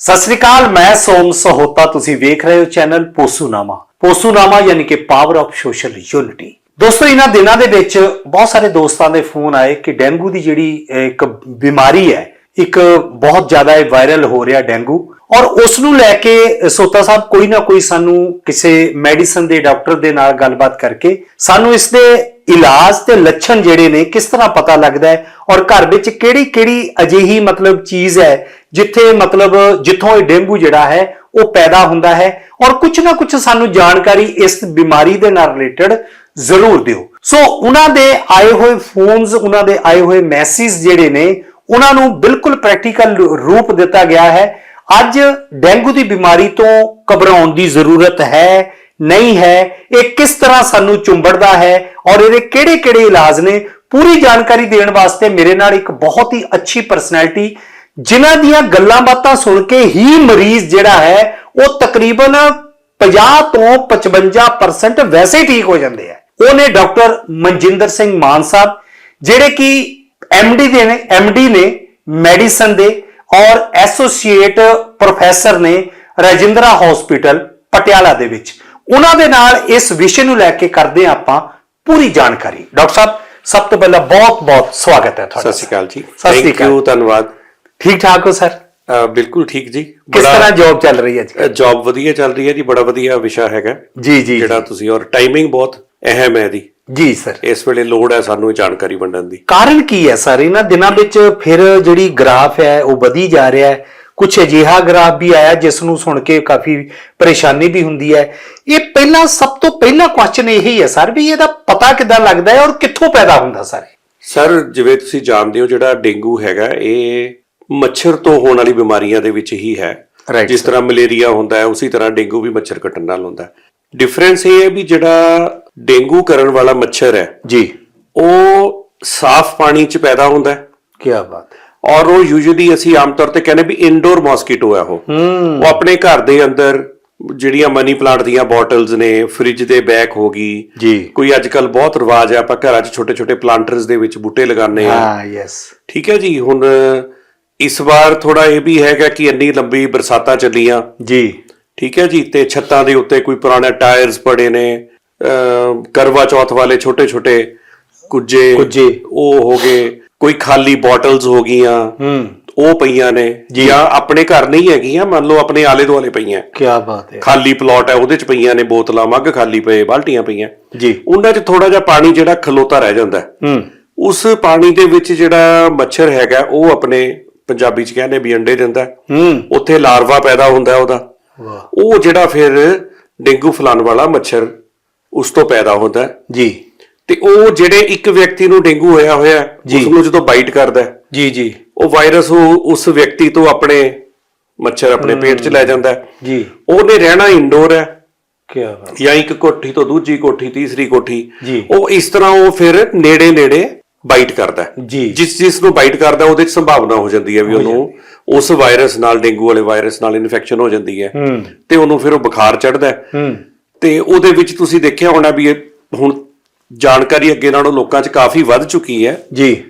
ਸਤਿ ਸ੍ਰੀ ਅਕਾਲ, ਮੈਂ ਸੋਮ ਸਹੋਤਾ, ਤੁਸੀਂ ਵੇਖ ਰਹੇ ਹੋ ਚੈਨਲ ਪੋਸੂਨਾਮਾ। ਪੋਸੂਨਾਮਾ ਯਾਨੀ ਕਿ ਪਾਵਰ ਆਫ ਸੋਸ਼ਲ ਯੂਨਿਟੀ ਦੋਸਤੋ ਇਹਨਾਂ ਦਿਨਾਂ ਦੇ ਵਿੱਚ ਬਹੁਤ ਸਾਰੇ ਦੋਸਤਾਂ ਦੇ ਫੋਨ ਆਏ ਕਿ ਡੈਂਗੂ ਦੀ ਜਿਹੜੀ ਇੱਕ ਬਿਮਾਰੀ ਹੈ, ਇੱਕ ਬਹੁਤ ਜ਼ਿਆਦਾ ਇਹ ਵਾਇਰਲ ਹੋ ਰਿਹਾ ਡੇਂਗੂ। ਔਰ ਉਸ ਨੂੰ ਲੈ ਕੇ ਸੋਤਾ ਸਾਹਿਬ ਕੋਈ ਨਾ ਕੋਈ ਸਾਨੂੰ ਕਿਸੇ ਮੈਡੀਸਨ ਦੇ ਡਾਕਟਰ ਦੇ ਨਾਲ ਗੱਲਬਾਤ ਕਰਕੇ ਸਾਨੂੰ ਇਸ ਦੇ ਇਲਾਜ ਤੇ ਲੱਛਣ ਜਿਹੜੇ ਨੇ ਕਿਸ ਤਰ੍ਹਾਂ ਪਤਾ ਲੱਗਦਾ ਹੈ ਔਰ ਘਰ ਵਿੱਚ ਕਿਹੜੀ ਕਿਹੜੀ ਅਜਿਹੀ ਮਤਲਬ ਚੀਜ਼ ਹੈ ਜਿੱਥੇ ਮਤਲਬ ਜਿੱਥੋਂ ਇਹ ਡੇਂਗੂ ਜਿਹੜਾ ਹੈ ਉਹ ਪੈਦਾ ਹੁੰਦਾ ਹੈ ਔਰ ਕੁਝ ਨਾ ਕੁਝ ਸਾਨੂੰ ਜਾਣਕਾਰੀ ਇਸ ਬਿਮਾਰੀ ਦੇ ਨਾਲ ਰਿਲੇਟਡ ਜ਼ਰੂਰ ਦਿਓ। ਸੋ ਉਹਨਾਂ ਦੇ ਆਏ ਹੋਏ ਫੋਨਸ, ਉਹਨਾਂ ਦੇ ਆਏ ਹੋਏ ਮੈਸੇਜ ਜਿਹੜੇ ਨੇ, ਉਹਨਾਂ ਨੂੰ ਬਿਲਕੁਲ ਪ੍ਰੈਕਟੀਕਲ ਰੂਪ ਦਿੱਤਾ ਗਿਆ ਹੈ ਅੱਜ ਡੇਂਗੂ ਦੀ ਬਿਮਾਰੀ ਤੋਂ ਘਬਰਾਉਣ ਦੀ ਜ਼ਰੂਰਤ ਹੈ, ਨਹੀਂ ਹੈ। ਇਹ ਕਿਸ ਤਰ੍ਹਾਂ ਸਾਨੂੰ ਚੁੰਬੜਦਾ ਹੈ ਔਰ ਇਹਦੇ ਕਿਹੜੇ-ਕਿਹੜੇ ਇਲਾਜ ਨੇ? ਪੂਰੀ ਜਾਣਕਾਰੀ ਦੇਣ ਵਾਸਤੇ ਮੇਰੇ ਨਾਲ ਇੱਕ ਬਹੁਤ ਹੀ ਅੱਛੀ ਪਰਸਨੈਲਿਟੀ ਜਿਨ੍ਹਾਂ ਦੀਆਂ ਗੱਲਾਂ ਬਾਤਾਂ ਸੁਣ ਕੇ ਹੀ ਮਰੀਜ਼ ਜਿਹੜਾ ਹੈ, ਉਹ ਤਕਰੀਬਨ 50 ਤੋਂ 55% ਵੈਸੇ ਹੀ ਠੀਕ ਹੋ ਜਾਂਦੇ ਆ। ਉਹ ਨੇ ਡਾਕਟਰ ਮਨਜਿੰਦਰ ਸਿੰਘ ਮਾਨ ਸਾਹਿਬ, ਜਿਹੜੇ ਕਿ ਐਮਡੀ ਦੇ ਨੇ ਐਮਡੀ ਨੇ ਮੈਡੀਸਨ ਦੇ ਔਰ ਐਸੋਸੀਏਟ ਪ੍ਰੋਫੈਸਰ ਨੇ ਰਾਜਿੰਦਰਾ ਹਸਪੀਟਲ ਪਟਿਆਲਾ ਦੇ ਵਿੱਚ। ਉਹਨਾਂ ਦੇ ਨਾਲ ਇਸ ਵਿਸ਼ੇ ਨੂੰ ਲੈ ਕੇ ਕਰਦੇ ਆਪਾਂ ਪੂਰੀ ਜਾਣਕਾਰੀ। ਡਾਕਟਰ ਸਾਹਿਬ ਸਭ ਤੋਂ ਪਹਿਲਾਂ ਬਹੁਤ ਬਹੁਤ ਸਵਾਗਤ ਹੈ ਤੁਹਾਡਾ। ਸਤਿ ਸ਼੍ਰੀ ਅਕਾਲ ਜੀ। ਥੈਂਕ ਯੂ ਧੰਨਵਾਦ। ਠੀਕ ਠਾਕ ਹੋ ਸਰ? ਬਿਲਕੁਲ ਠੀਕ ਜੀ। ਕਿਸ ਤਰ੍ਹਾਂ ਜੌਬ ਚੱਲ ਰਹੀ ਹੈ ਜੀ ਜੌਬ ਵਧੀਆ ਚੱਲ ਰਹੀ ਹੈ ਜੀ ਬੜਾ ਵਧੀਆ ਵਿਸ਼ਾ ਹੈਗਾ। ਜੀ ਜੀ ਜਿਹੜਾ ਤੁਸੀਂ ਔਰ ਟਾਈਮਿੰਗ ਬਹੁਤ ਅਹਿਮ ਹੈ ਦੀ ਜੀ ਸਰ। ਇਸ ਵੇਲੇ ਲੋੜ ਹੈ ਸਾਨੂੰ ਇਹ ਜਾਣਕਾਰੀ ਵੰਡਣ ਦੀ। ਕਾਰਨ ਕੀ ਹੈ ਸਰ? ਇਹਨਾਂ ਦਿਨਾਂ ਵਿੱਚ ਫਿਰ ਜਿਹੜੀ ਗ੍ਰਾਫ ਹੈ ਉਹ ਵਧੀ ਜਾ ਰਿਹਾ ਹੈ। ਕੁਝ ਅਜਿਹਾ ਗ੍ਰਾਫ ਵੀ ਆਇਆ ਜਿਸ ਨੂੰ ਸੁਣ ਕੇ ਕਾਫੀ ਪਰੇਸ਼ਾਨੀ ਵੀ ਹੁੰਦੀ ਹੈ। ਇਹ ਪਹਿਲਾਂ ਸਭ ਤੋਂ ਪਹਿਲਾ ਕੁਐਸਚਨ ਇਹੀ ਹੈ ਸਰ ਵੀ ਇਹਦਾ ਪਤਾ ਕਿੱਦਾਂ ਲੱਗਦਾ ਹੈ ਔਰ ਕਿੱਥੋਂ ਪੈਦਾ ਹੁੰਦਾ ਸਰ? ਸਰ ਜਿਵੇਂ ਤੁਸੀਂ ਜਾਣਦੇ ਹੋ ਜਿਹੜਾ ਡੇਂਗੂ ਹੈਗਾ ਇਹ ਮੱਛਰ ਤੋਂ ਹੋਣ ਵਾਲੀ ਬਿਮਾਰੀਆਂ ਦੇ ਵਿੱਚ ਹੀ ਹੈ। ਜਿਸ ਤਰ੍ਹਾਂ ਮਲੇਰੀਆ ਹੁੰਦਾ ਹੈ ਉਸੇ ਤਰ੍ਹਾਂ ਡੇਂਗੂ ਵੀ ਮੱਛਰ ਕੱਟਣ ਨਾਲ ਹੁੰਦਾ ਹੈ। ਡਿਫਰੈਂਸ ਇਹ ਹੈ ਵੀ ਜਿਹੜਾ ਡੇਂਗੂ ਕਰਨ ਵਾਲਾ ਮੱਛਰ ਹੈ ਜੀ। ਉਹ ਸਾਫ਼ ਪਾਣੀ 'ਚ ਪੈਦਾ ਹੁੰਦਾ ਹੈ। ਕੀ ਬਾਤ ਔਰ ਉਹ ਯੂਜੂਲੀ ਅਸੀਂ ਆਮ ਤੌਰ ਤੇ ਕਹਿੰਦੇ ਵੀ ਇਨਡੋਰ ਮੋਸਕੀਟੋ ਹੈ ਉਹ। ਉਹ ਆਪਣੇ ਘਰ ਦੇ ਅੰਦਰ ਜਿਹੜੀਆਂ ਮਨੀ ਪਲਾਂਟ ਦੀਆਂ ਬੋਟਲਸ ਨੇ ਫ੍ਰਿਜ ਦੇ ਬੈਕ ਹੋ ਗਈ। ਜੀ। ਕੋਈ ਅੱਜ ਕੱਲ ਬਹੁਤ ਰਿਵਾਜ ਹੈ ਆਪਾਂ ਘਰਾਂ 'ਚ ਛੋਟੇ ਛੋਟੇ ਪਲਾਂਟਰਸ ਦੇ ਵਿੱਚ ਬੂਟੇ ਲਗਾਉਂਦੇ ਆ ਹਾਂ ਯੈਸ ਠੀਕ ਹੈ ਜੀ ਹੁਣ ਇਸ ਵਾਰ ਥੋੜਾ ਇਹ ਵੀ ਹੈਗਾ ਕਿ ਇੰਨੀ ਲੰਬੀ ਬਰਸਾਤਾਂ ਚੱਲੀਆਂ। ਜੀ। ਠੀਕ ਹੈ ਜੀ ਤੇ ਛੱਤਾਂ ਦੇ ਉੱਤੇ ਕੋਈ ਪੁਰਾਣੇ ਟਾਇਰਸ ਪੜੇ ਨੇ ਕਰਵਾ ਚੌਥ ਵਾਲੇ ਛੋਟੇ ਛੋਟੇ ਕੁੱਜੇ ਕੁੱਜੇ। ਉਹ ਹੋ ਗਏ ਕੋਈ ਖਾਲੀ ਬੋਟਲਸ ਹੋ ਗਈਆਂ ਹੂੰ। ਉਹ ਪਈਆਂ ਨੇ ਜਾਂ। ਆਪਣੇ ਘਰ ਨਹੀਂ ਹੈਗੀਆਂ ਮੰਨ ਲਓ ਆਪਣੇ ਆਲੇ ਦੁਆਲੇ ਪਈਆਂ। ਕੀ ਬਾਤ ਹੈ। ਖਾਲੀ ਪਲਾਟ ਹੈ ਉਹਦੇ ਚ ਪਈਆਂ ਨੇ ਬੋਤਲਾਂ ਮੱਗ ਖਾਲੀ ਪਏ ਬਾਲਟੀਆਂ ਪਈਆਂ। ਜੀ। ਉਹਨਾਂ 'ਚ ਥੋੜਾ ਜਿਹਾ ਪਾਣੀ ਜਿਹੜਾ ਖਲੋਤਾ ਰਹਿ ਜਾਂਦਾ ਹੈ। ਉਸ ਪਾਣੀ ਦੇ ਵਿੱਚ ਜਿਹੜਾ ਮੱਛਰ ਹੈਗਾ ਉਹ ਆਪਣੇ ਪੰਜਾਬੀ ਚ ਕਹਿੰਦੇ ਵੀ ਅੰਡੇ ਦਿੰਦਾ ਹੈ। ਉੱਥੇ ਲਾਰਵਾ ਪੈਦਾ ਹੁੰਦਾ ਉਹਦਾ। ਉਹ ਜਿਹੜਾ ਫਿਰ ਡੇਂਗੂ ਫਲਾਣ ਵਾਲਾ ਮੱਛਰ ਉਸ ਤੋਂ ਪੈਦਾ ਹੁੰਦਾ। ਜੀ ਤੇ ਉਹ ਜਿਹੜੇ ਇੱਕ ਵਿਅਕਤੀ ਨੂੰ ਡੇਂਗੂ ਹੋਇਆ ਹੋਇਆ। ਉਸ ਨੂੰ ਜਦੋਂ ਬਾਈਟ ਕਰਦਾ ਜੀ ਜੀ ਉਹ ਵਾਇਰਸ ਉਹ ਉਸ ਵਿਅਕਤੀ ਤੋਂ ਆਪਣੇ ਮੱਛਰ ਆਪਣੇ ਪੇਟ 'ਚ ਲੈ ਜਾਂਦਾ। ਜੀ ਉਹਨੇ ਰਹਿਣਾ ਇੰਡੋਰ ਹੈ ਕੀ ਬਾਤ ਜਾਂ ਇੱਕ ਕੋਠੀ ਤੋਂ ਦੂਜੀ ਕੋਠੀ ਤੀਸਰੀ ਕੋਠੀ। ਉਹ ਇਸ ਤਰ੍ਹਾਂ ਉਹ ਫਿਰ ਨੇੜੇ ਨੇੜੇ ਬਾਈਟ ਕਰਦਾ। ਜੀ। ਜਿਸ ਜਿਸ ਨੂੰ ਬਾਈਟ ਕਰਦਾ ਉਹਦੇ 'ਚ ਸੰਭਾਵਨਾ ਹੋ ਜਾਂਦੀ ਹੈ ਵੀ ਉਹਨੂੰ ਉਸ ਵਾਇਰਸ ਨਾਲ ਡੇਂਗੂ ਵਾਲੇ ਵਾਇਰਸ ਨਾਲ ਇਨਫੈਕਸ਼ਨ ਹੋ ਜਾਂਦੀ ਹੈ ਤੇ ਉਹਨੂੰ ਫਿਰ ਉਹ ਬੁਖਾਰ ਚੜਦਾ ਤੇ ਉਹਦੇ ਵਿੱਚ ਤੁਸੀਂ ਦੇਖਿਆ ਹੋਣਾ ਵੀ ਇਹ ਹੁਣ ਜਾਣਕਾਰੀ ਅੱਗੇ ਨਾਲੋਂ ਲੋਕਾਂ 'ਚ ਕਾਫੀ ਵੱਧ ਚੁੱਕੀ ਹੈ। ਜੀ।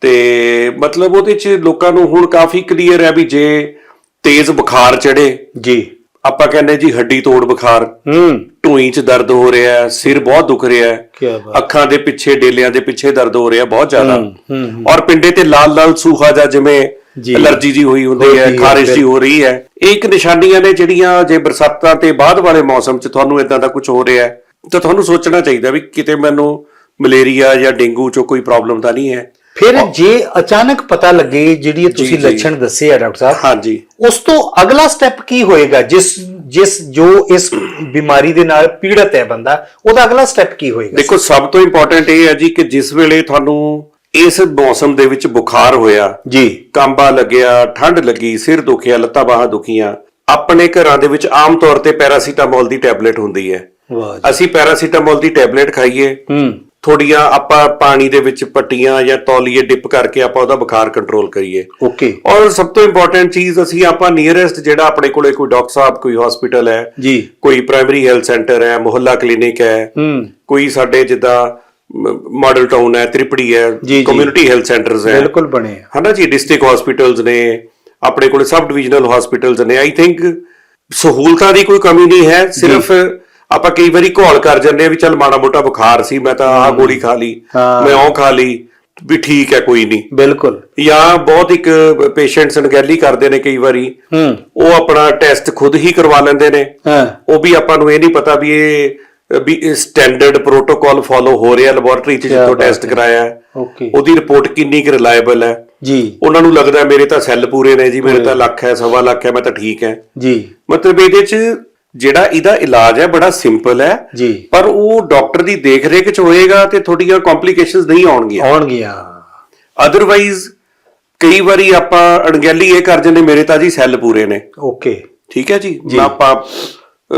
ਤੇ ਮਤਲਬ ਉਹਦੇ 'ਚ ਲੋਕਾਂ ਨੂੰ ਹੁਣ ਕਾਫੀ ਕਲੀਅਰ ਹੈ ਵੀ ਜੇ ਤੇਜ਼ ਬੁਖਾਰ ਚੜੇ ਜੀ। ਆਪਾਂ ਕਹਿੰਦੇ ਜੀ ਹੱਡੀ ਤੋੜ ਬੁਖਾਰ। ਹੂੰ। ਢੂਈ 'ਚ ਦਰਦ ਹੋ ਰਿਹਾ ਹੈ ਸਿਰ ਬਹੁਤ ਦੁਖ ਰਿਹਾ। ਹੈ ਕੀ ਬਾਤ। ਅੱਖਾਂ ਦੇ ਪਿੱਛੇ ਡੇਲਿਆਂ ਦੇ ਪਿੱਛੇ ਦਰਦ ਹੋ ਰਿਹਾ ਬਹੁਤ ਜ਼ਿਆਦਾ। ਹੂੰ, ਔਰ ਪਿੰਡੇ ਤੇ ਲਾਲ ਲਾਲ ਸੂਹਾ ਜਾਂ ਜਿਵੇਂ। ਅਲਰਜੀ ਜੀ ਹੋਈ ਹੁੰਦੀ ਹੈ ਖਾਰਿਸ਼ ਜੀ ਹੋ ਰਹੀ ਹੈ। ਇਹ ਇੱਕ ਨਿਸ਼ਾਨੀਆਂ ਨੇ ਜਿਹੜੀਆਂ ਜੇ ਬਰਸਾਤਾਂ ਤੇ ਬਾਅਦ ਵਾਲੇ ਮੌਸਮ 'ਚ ਤੁਹਾਨੂੰ ਇਦਾਂ ਦਾ ਕੁਝ ਹੋ ਰਿਹਾ ਹੈ ਤਾਂ ਤੁਹਾਨੂੰ ਸੋਚਣਾ ਚਾਹੀਦਾ ਵੀ ਕਿਤੇ ਮੈਨੂੰ ਮਲੇਰੀਆ ਜਾਂ ਡੇਂਗੂ 'ਚੋਂ ਕੋਈ ਪ੍ਰੋਬਲਮ ਤਾਂ ਨਹੀਂ ਹੈ। ਫਿਰ ਜੇ ਅਚਾਨਕ ਪਤਾ ਲੱਗੇ ਜਿਹੜੀ ਤੁਸੀਂ। ਲੱਛਣ ਦੱਸੇ ਆ ਡਾਕਟਰ ਸਾਹਿਬ ਹਾਂਜੀ। ਉਸ ਤੋਂ ਅਗਲਾ ਸਟੈਪ ਕੀ ਹੋਏਗਾ? ਜਿਸ ਜਿਸ ਜੋ ਇਸ ਬਿਮਾਰੀ ਦੇ ਨਾਲ ਪੀੜਤ ਹੈ ਬੰਦਾ ਉਹਦਾ ਅਗਲਾ ਸਟੈਪ ਕੀ ਹੋਏਗਾ? ਦੇਖੋ ਸਭ ਤੋਂ ਇੰਪੋਰਟੈਂਟ ਇਹ ਹੈ ਜੀ ਕਿ ਜਿਸ ਵੇਲੇ ਤੁਹਾਨੂੰ ਇਸ ਮੌਸਮ ਦੇ ਵਿੱਚ ਬੁਖਾਰ ਹੋਇਆ ਜੀ। ਕਾਂਬਾ ਲੱਗਿਆ ਠੰਡ ਲੱਗੀ ਸਿਰ ਦੁਖਿਆ ਲੱਤਾਂ ਬਾਹਾਂ ਦੁਖੀਆਂ ਆਪਣੇ ਘਰਾਂ ਦੇ ਵਿੱਚ ਆਮ ਤੌਰ ਤੇ ਪੈਰਾਸੀਟਾਮੋਲ ਦੀ ਟੈਬਲੇਟ ਹੁੰਦੀ ਹੈ। ਵਾਹ ਅਸੀਂ ਪੈਰਾਸੀਟਾਮੋਲ ਦੀ ਟੈਬਲੇਟ ਖਾਈਏ। ਹੂੰ। ਥੋੜੀਆਂ ਆਪਾਂ ਪਾਣੀ ਦੇ ਵਿੱਚ ਪੱਟੀਆਂ ਜਾਂ ਤੌਲੀਏ ਡਿਪ ਕਰਕੇ ਆਪਾਂ ਉਹਦਾ ਬੁਖਾਰ ਕੰਟਰੋਲ ਕਰੀਏ। ਓਕੇ ਔਰ ਸਭ ਤੋਂ ਇੰਪੋਰਟੈਂਟ ਚੀਜ਼ ਅਸੀਂ ਆਪਾਂ ਨੀਅਰੈਸਟ ਜਿਹੜਾ ਆਪਣੇ ਕੋਲੇ ਕੋਈ ਡਾਕਟਰ ਸਾਹਿਬ ਕੋਈ ਹਸਪੀਟਲ ਹੈ ਜੀ। ਕੋਈ ਪ੍ਰਾਇਮਰੀ ਹੈਲਥ ਸੈਂਟਰ ਹੈ ਮੁਹੱਲਾ ਕਲੀਨਿਕ ਹੈ ਹੂੰ। ਕੋਈ ਸਾਡੇ ਜਿੱਦਾਂ ਮਾਡਲ ਟਾਊਨ ਹੈ ਤ੍ਰਿਪੜੀ ਹੈ। ਕਮਿਊਨਿਟੀ ਹੈਲਥ ਸੈਂਟਰਸ ਹੈ। ਬਿਲਕੁਲ ਬਣੇ ਆ। ਹਨਾ ਜੀ ਡਿਸਟ੍ਰਿਕਟ ਹਸਪੀਟਲਸ ਨੇ ਆਪਣੇ ਕੋਲੇ ਸਬ ਡਿਵੀਜ਼ਨਲ ਹਸਪੀਟਲਸ ਨੇ। ਆਈ ਥਿੰਕ ਸਹੂਲਤਾਂ ਦੀ ਕੋਈ ਕਮੀ ਨਹੀਂ ਹੈ ਸਿਰਫ ਆਪਾਂ ਕਈ ਵਾਰੀ ਘੋਲ ਕਰ ਜਾਂਦੇ ਆ ਵੀ ਚੱਲ ਮਾੜਾ ਮੋਟਾ ਬੁਖਾਰ ਸੀ ਮੈਂ ਤਾਂ ਆਹ ਗੋਲੀ ਖਾ ਲਈ। ਮੈਂ ਉਹ ਖਾ ਲਈ ਵੀ ਠੀਕ ਹੈ ਕੋਈ ਨਹੀਂ। ਬਿਲਕੁਲ। ਜਾਂ ਬਹੁਤ ਇੱਕ ਪੇਸ਼ੈਂਟਸ ਅਣਗਹਿਲੀ ਕਰਦੇ ਨੇ ਕਈ ਵਾਰੀ। ਹੂੰ ਉਹ ਆਪਣਾ ਟੈਸਟ ਖੁਦ ਹੀ ਕਰਵਾ ਲੈਂਦੇ ਨੇ। ਹਾਂ। ਉਹ ਵੀ ਆਪਾਂ ਨੂੰ ਇਹ ਨਹੀਂ ਪਤਾ ਵੀ ਇਹ ਵੀ ਸਟੈਂਡਰਡ ਪ੍ਰੋਟੋਕਾਲ ਫਾਲੋ ਹੋ ਰਿਹਾ ਲੈਬੋਰੇਟਰੀ 'ਚ ਜਿੱਥੋਂ ਟੈਸਟ ਕਰਾਇਆ ਹੈ। ਓਕੇ ਉਹਦੀ ਰਿਪੋਰਟ ਕਿੰਨੀ ਕੁ ਰਿਲਾਇਬਲ ਹੈ। ਜੀ। ਉਹਨਾਂ ਨੂੰ ਲੱਗਦਾ ਮੇਰੇ ਤਾਂ ਸੈੱਲ ਪੂਰੇ ਨੇ ਜੀ ਮੇਰੇ ਤਾਂ ਲੱਖ ਹੈ ਸਵਾ ਲੱਖ ਹੈ ਮੈਂ ਤਾਂ ਠੀਕ ਹੈ। ਜੀ। ਮਤਲਬ ਇਹਦੇ 'ਚ ਜਿਹੜਾ ਇਹਦਾ ਇਲਾਜ ਹੈ ਬੜਾ ਸਿੰਪਲ ਹੈ। ਜੀ। ਪਰ ਉਹ ਡਾਕਟਰ ਦੀ ਦੇਖ-ਰੇਖ 'ਚ ਹੋਏਗਾ ਤੇ ਥੋੜੀਆਂ ਕੰਪਲਿਕੇਸ਼ਨਸ ਨਹੀਂ ਆਉਣਗੀਆਂ। ਆਉਣਗੀਆਂ। ਅਦਰਵਾਈਜ਼ ਕਈ ਵਾਰੀ ਆਪਾਂ ਅਣਗਹਿਲੀ ਇਹ ਕਰ ਜਾਂਦੇ ਮੇਰੇ ਤਾਂ ਜੀ ਸੈੱਲ ਪੂਰੇ ਨੇ। ਓਕੇ ਠੀਕ ਹੈ ਜੀ? ਆਪਾਂ